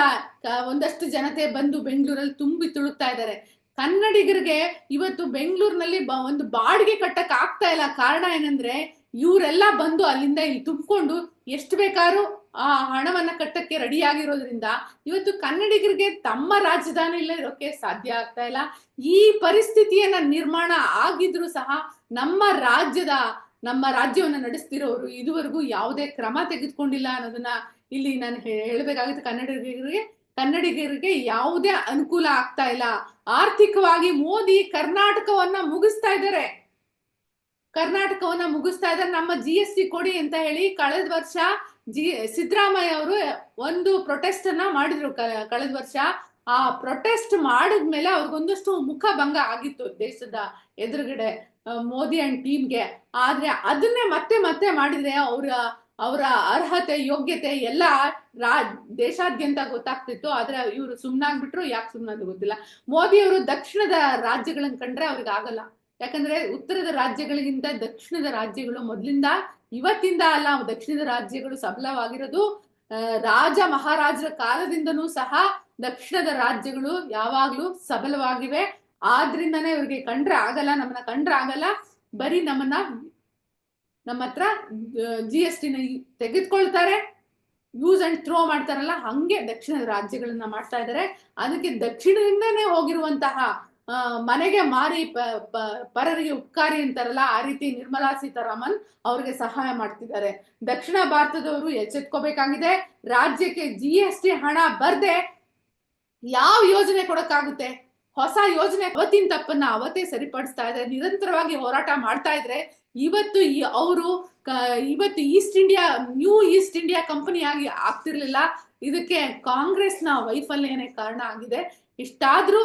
ಒಂದಷ್ಟು ಜನತೆ ಬಂದು ಬೆಂಗಳೂರಲ್ಲಿ ತುಂಬಿ ತುಳುಕ್ತಾ ಇದ್ದಾರೆ. ಕನ್ನಡಿಗರಿಗೆ ಇವತ್ತು ಬೆಂಗಳೂರಿನಲ್ಲಿ ಒಂದು ಬಾಡಿಗೆ ಕಟ್ಟಕ್ ಆಗ್ತಾ ಇಲ್ಲ. ಕಾರಣ ಏನಂದ್ರೆ, ಇವರೆಲ್ಲ ಬಂದು ಅಲ್ಲಿಂದ ಇಲ್ಲಿ ತುಂಬಿಕೊಂಡು ಎಷ್ಟು ಬೇಕಾದ್ರೂ ಆ ಹಣವನ್ನ ಕಟ್ಟಕ್ಕೆ ರೆಡಿ ಆಗಿರೋದ್ರಿಂದ ಇವತ್ತು ಕನ್ನಡಿಗರಿಗೆ ತಮ್ಮ ರಾಜಧಾನಿಯಲ್ಲೇ ಇರೋಕೆ ಸಾಧ್ಯ ಆಗ್ತಾ ಇಲ್ಲ. ಈ ಪರಿಸ್ಥಿತಿಯನ್ನ ನಿರ್ಮಾಣ ಆಗಿದ್ರು ಸಹ ನಮ್ಮ ರಾಜ್ಯದ, ನಮ್ಮ ರಾಜ್ಯವನ್ನು ನಡೆಸ್ತಿರೋರು ಇದುವರೆಗೂ ಯಾವುದೇ ಕ್ರಮ ತೆಗೆದುಕೊಂಡಿಲ್ಲ ಅನ್ನೋದನ್ನ ಇಲ್ಲಿ ನಾನು ಹೇಳಬೇಕಾಗುತ್ತೆ ಕನ್ನಡಿಗರಿಗೆ ಕನ್ನಡಿಗರಿಗೆ ಯಾವುದೇ ಅನುಕೂಲ ಆಗ್ತಾ ಇಲ್ಲ. ಆರ್ಥಿಕವಾಗಿ ಮೋದಿ ಕರ್ನಾಟಕವನ್ನ ಮುಗಿಸ್ತಾ ಇದ್ದಾರೆ. ಕರ್ನಾಟಕವನ್ನ ಮುಗಿಸ್ತಾ ಇದ್ದಾರೆ. ನಮ್ಮ ಜಿ ಎಸ್ ಟಿ ಕೊಡಿ ಅಂತ ಹೇಳಿ ಕಳೆದ ವರ್ಷ ಜಿ ಸಿದ್ದರಾಮಯ್ಯ ಅವರು ಒಂದು ಪ್ರೊಟೆಸ್ಟ್ ಅನ್ನ ಮಾಡಿದ್ರು. ಕಳೆದ ವರ್ಷ. ಆ ಪ್ರೊಟೆಸ್ಟ್ ಮಾಡಿದ್ಮೇಲೆ ಅವ್ರಿಗೊಂದಷ್ಟು ಮುಖಭಂಗ ಆಗಿತ್ತು ದೇಶದ ಎದುರುಗಡೆ ಮೋದಿ ಅಂಡ್ ಟೀಮ್ಗೆ ಆದ್ರೆ ಅದನ್ನೇ ಮತ್ತೆ ಮತ್ತೆ ಮಾಡಿದ್ರೆ ಅವರ ಅವರ ಅರ್ಹತೆ, ಯೋಗ್ಯತೆ ಎಲ್ಲ ರಾ, ದೇಶಾದ್ಯಂತ ಗೊತ್ತಾಗ್ತಿತ್ತು. ಆದ್ರೆ ಇವರು ಸುಮ್ನಾಗ್ಬಿಟ್ರು, ಯಾಕೆ ಸುಮ್ನಾದ್ರು ಗೊತ್ತಿಲ್ಲ. ಮೋದಿ ಅವರು ದಕ್ಷಿಣದ ರಾಜ್ಯಗಳನ್ನ ಕಂಡ್ರೆ ಅವ್ರಿಗೆ ಆಗಲ್ಲ. ಯಾಕಂದ್ರೆ ಉತ್ತರದ ರಾಜ್ಯಗಳಿಗಿಂತ ದಕ್ಷಿಣದ ರಾಜ್ಯಗಳು ಮೊದಲಿಂದ, ಇವತ್ತಿಂದ ಅಲ್ಲ ದಕ್ಷಿಣದ ರಾಜ್ಯಗಳು ಸಬಲವಾಗಿರೋದು. ರಾಜ ಮಹಾರಾಜರ ಕಾಲದಿಂದನೂ ಸಹ ದಕ್ಷಿಣದ ರಾಜ್ಯಗಳು ಯಾವಾಗ್ಲೂ ಸಬಲವಾಗಿವೆ. ಆದ್ರಿಂದನೇ ಇವ್ರಿಗೆ ಕಂಡ್ರೆ ಆಗಲ್ಲ, ನಮ್ಮನ್ನ ಕಂಡ್ರೆ ಆಗಲ್ಲ. ಬರೀ ನಮ್ಮನ್ನ ನಮ್ಮ ಹತ್ರ ಜಿ ಎಸ್ ಟಿನ ತೆಗೆದುಕೊಳ್ತಾರೆ. ಯೂಸ್ ಅಂಡ್ ಥ್ರೋ ಮಾಡ್ತಾರಲ್ಲ, ಹಂಗೆ ದಕ್ಷಿಣದ ರಾಜ್ಯಗಳನ್ನ ಮಾಡ್ತಾ ಇದ್ದಾರೆ ಅದಕ್ಕೆ ದಕ್ಷಿಣದಿಂದನೇ ಹೋಗಿರುವಂತಹ ಮನೆಗೆ ಮಾರಿ ಪರರಿಗೆ ಉಪಕಾರಿ ಅಂತಾರಲ್ಲ, ಆ ರೀತಿ ನಿರ್ಮಲಾ ಸೀತಾರಾಮನ್ ಅವ್ರಿಗೆ ಸಹಾಯ ಮಾಡ್ತಿದ್ದಾರೆ. ದಕ್ಷಿಣ ಭಾರತದವರು ಎಚ್ಚೆತ್ಕೋಬೇಕಾಗಿದೆ. ರಾಜ್ಯಕ್ಕೆ ಜಿ ಎಸ್ ಟಿ ಹಣ ಬರ್ದೆ, ಯಾವ ಯೋಜನೆ ಕೊಡಕ್ಕಾಗುತ್ತೆ? ಹೊಸ ಯೋಜನೆ ಅವತ್ತಿನ ತಪ್ಪನ್ನ ಅವತ್ತೇ ಸರಿಪಡಿಸ್ತಾ ಇದ್ರೆ, ನಿರಂತರವಾಗಿ ಹೋರಾಟ ಮಾಡ್ತಾ ಇದ್ರೆ, ಇವತ್ತು ಈ ಅವರು ಇವತ್ತು East India, new East India company ಆಗಿ ಆಗ್ತಿರ್ಲಿಲ್ಲ. ಇದಕ್ಕೆ ಕಾಂಗ್ರೆಸ್ನ ವೈಫಲ್ಯನೇ ಕಾರಣ ಆಗಿದೆ. ಇಷ್ಟಾದ್ರೂ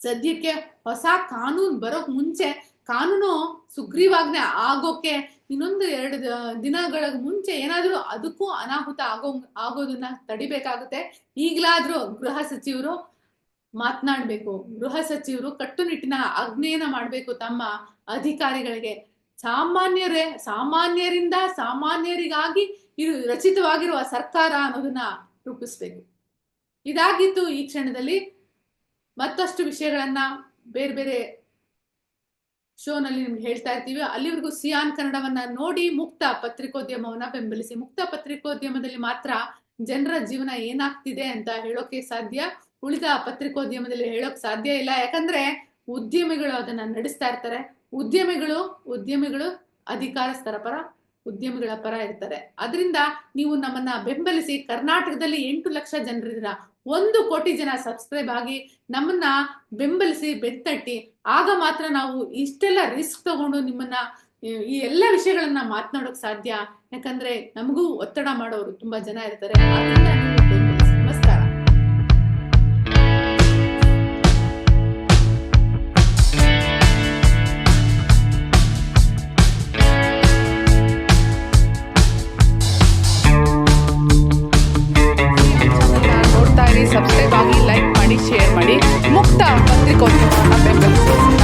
ಸದ್ಯಕ್ಕೆ ಹೊಸ ಕಾನೂನು ಬರೋಕ್ ಮುಂಚೆ, ಕಾನೂನು ಸುಗ್ರೀವಾಜ್ಞೆ ಆಗೋಕೆ ಇನ್ನೊಂದು ಎರಡು ದಿನಗಳ ಮುಂಚೆ ಏನಾದರೂ ಅದಕ್ಕೂ ಅನಾಹುತ ಆಗೋ, ಆಗೋದನ್ನ ತಡಿಬೇಕಾಗುತ್ತೆ. ಈಗ್ಲಾದ್ರೂ ಗೃಹ ಸಚಿವರು ಮಾತನಾಡ್ಬೇಕು. ಗೃಹ ಸಚಿವರು ಕಟ್ಟುನಿಟ್ಟಿನ ಆಜ್ಞೆಯನ್ನ ಮಾಡ್ಬೇಕು ತಮ್ಮ ಅಧಿಕಾರಿಗಳಿಗೆ. ಸಾಮಾನ್ಯರೇ, ಸಾಮಾನ್ಯರಿಂದ ಸಾಮಾನ್ಯರಿಗಾಗಿ ಇದು ರಚಿತವಾಗಿರುವ ಸರ್ಕಾರ ಅನ್ನೋದನ್ನ ರೂಪಿಸ್ಬೇಕು. ಇದಾಗಿತ್ತು ಈ ಕ್ಷಣದಲ್ಲಿ ಮತ್ತಷ್ಟು ವಿಷಯಗಳನ್ನ ಬೇರೆ ಬೇರೆ ಶೋನಲ್ಲಿ ನಿಮ್ಗೆ ಹೇಳ್ತಾ ಇರ್ತೀವಿ. ಅಲ್ಲಿವರೆಗೂ ಸಿಯಾನ್ ಕನ್ನಡವನ್ನ ನೋಡಿ ಮುಕ್ತ ಪತ್ರಿಕೋದ್ಯಮವನ್ನ ಬೆಂಬಲಿಸಿ. ಮುಕ್ತ ಪತ್ರಿಕೋದ್ಯಮದಲ್ಲಿ ಮಾತ್ರ ಜನರ ಜೀವನ ಏನಾಗ್ತಿದೆ ಅಂತ ಹೇಳೋಕೆ ಸಾಧ್ಯ. ಉಳಿದ ಪತ್ರಿಕೋದ್ಯಮದಲ್ಲಿ ಹೇಳೋಕ್ ಸಾಧ್ಯ ಇಲ್ಲ. ಯಾಕಂದ್ರೆ ಉದ್ಯಮಿಗಳು ಅದನ್ನ ನಡೆಸ್ತಾ ಇರ್ತಾರೆ. ಉದ್ಯಮಿಗಳು ಉದ್ಯಮಿಗಳು ಅಧಿಕಾರಸ್ಥರ ಪರ, ಉದ್ಯಮಿಗಳ ಪರ ಇರ್ತಾರೆ. ಅದರಿಂದ ನೀವು ನಮ್ಮನ್ನ ಬೆಂಬಲಿಸಿ ಕರ್ನಾಟಕದಲ್ಲಿ ಎಂಟು ಲಕ್ಷ ಜನರಿದ್ದೀರಾ? ಒಂದು ಕೋಟಿ ಜನ ಸಬ್ಸ್ಕ್ರೈಬ್ ಆಗಿ ನಮ್ಮನ್ನ ಬೆಂಬಲಿಸಿ ಬೆತ್ತಟ್ಟಿ ಆಗ ಮಾತ್ರ ನಾವು ಇಷ್ಟೆಲ್ಲ ರಿಸ್ಕ್ ತಗೊಂಡು ನಿಮ್ಮನ್ನ ಈ- ಎಲ್ಲ ವಿಷಯಗಳನ್ನ ಮಾತನಾಡೋಕ್ ಸಾಧ್ಯ? ಯಾಕಂದ್ರೆ ನಮಗೂ ಒತ್ತಡ ಮಾಡೋರು ತುಂಬಾ ಜನ ಇರ್ತಾರೆ.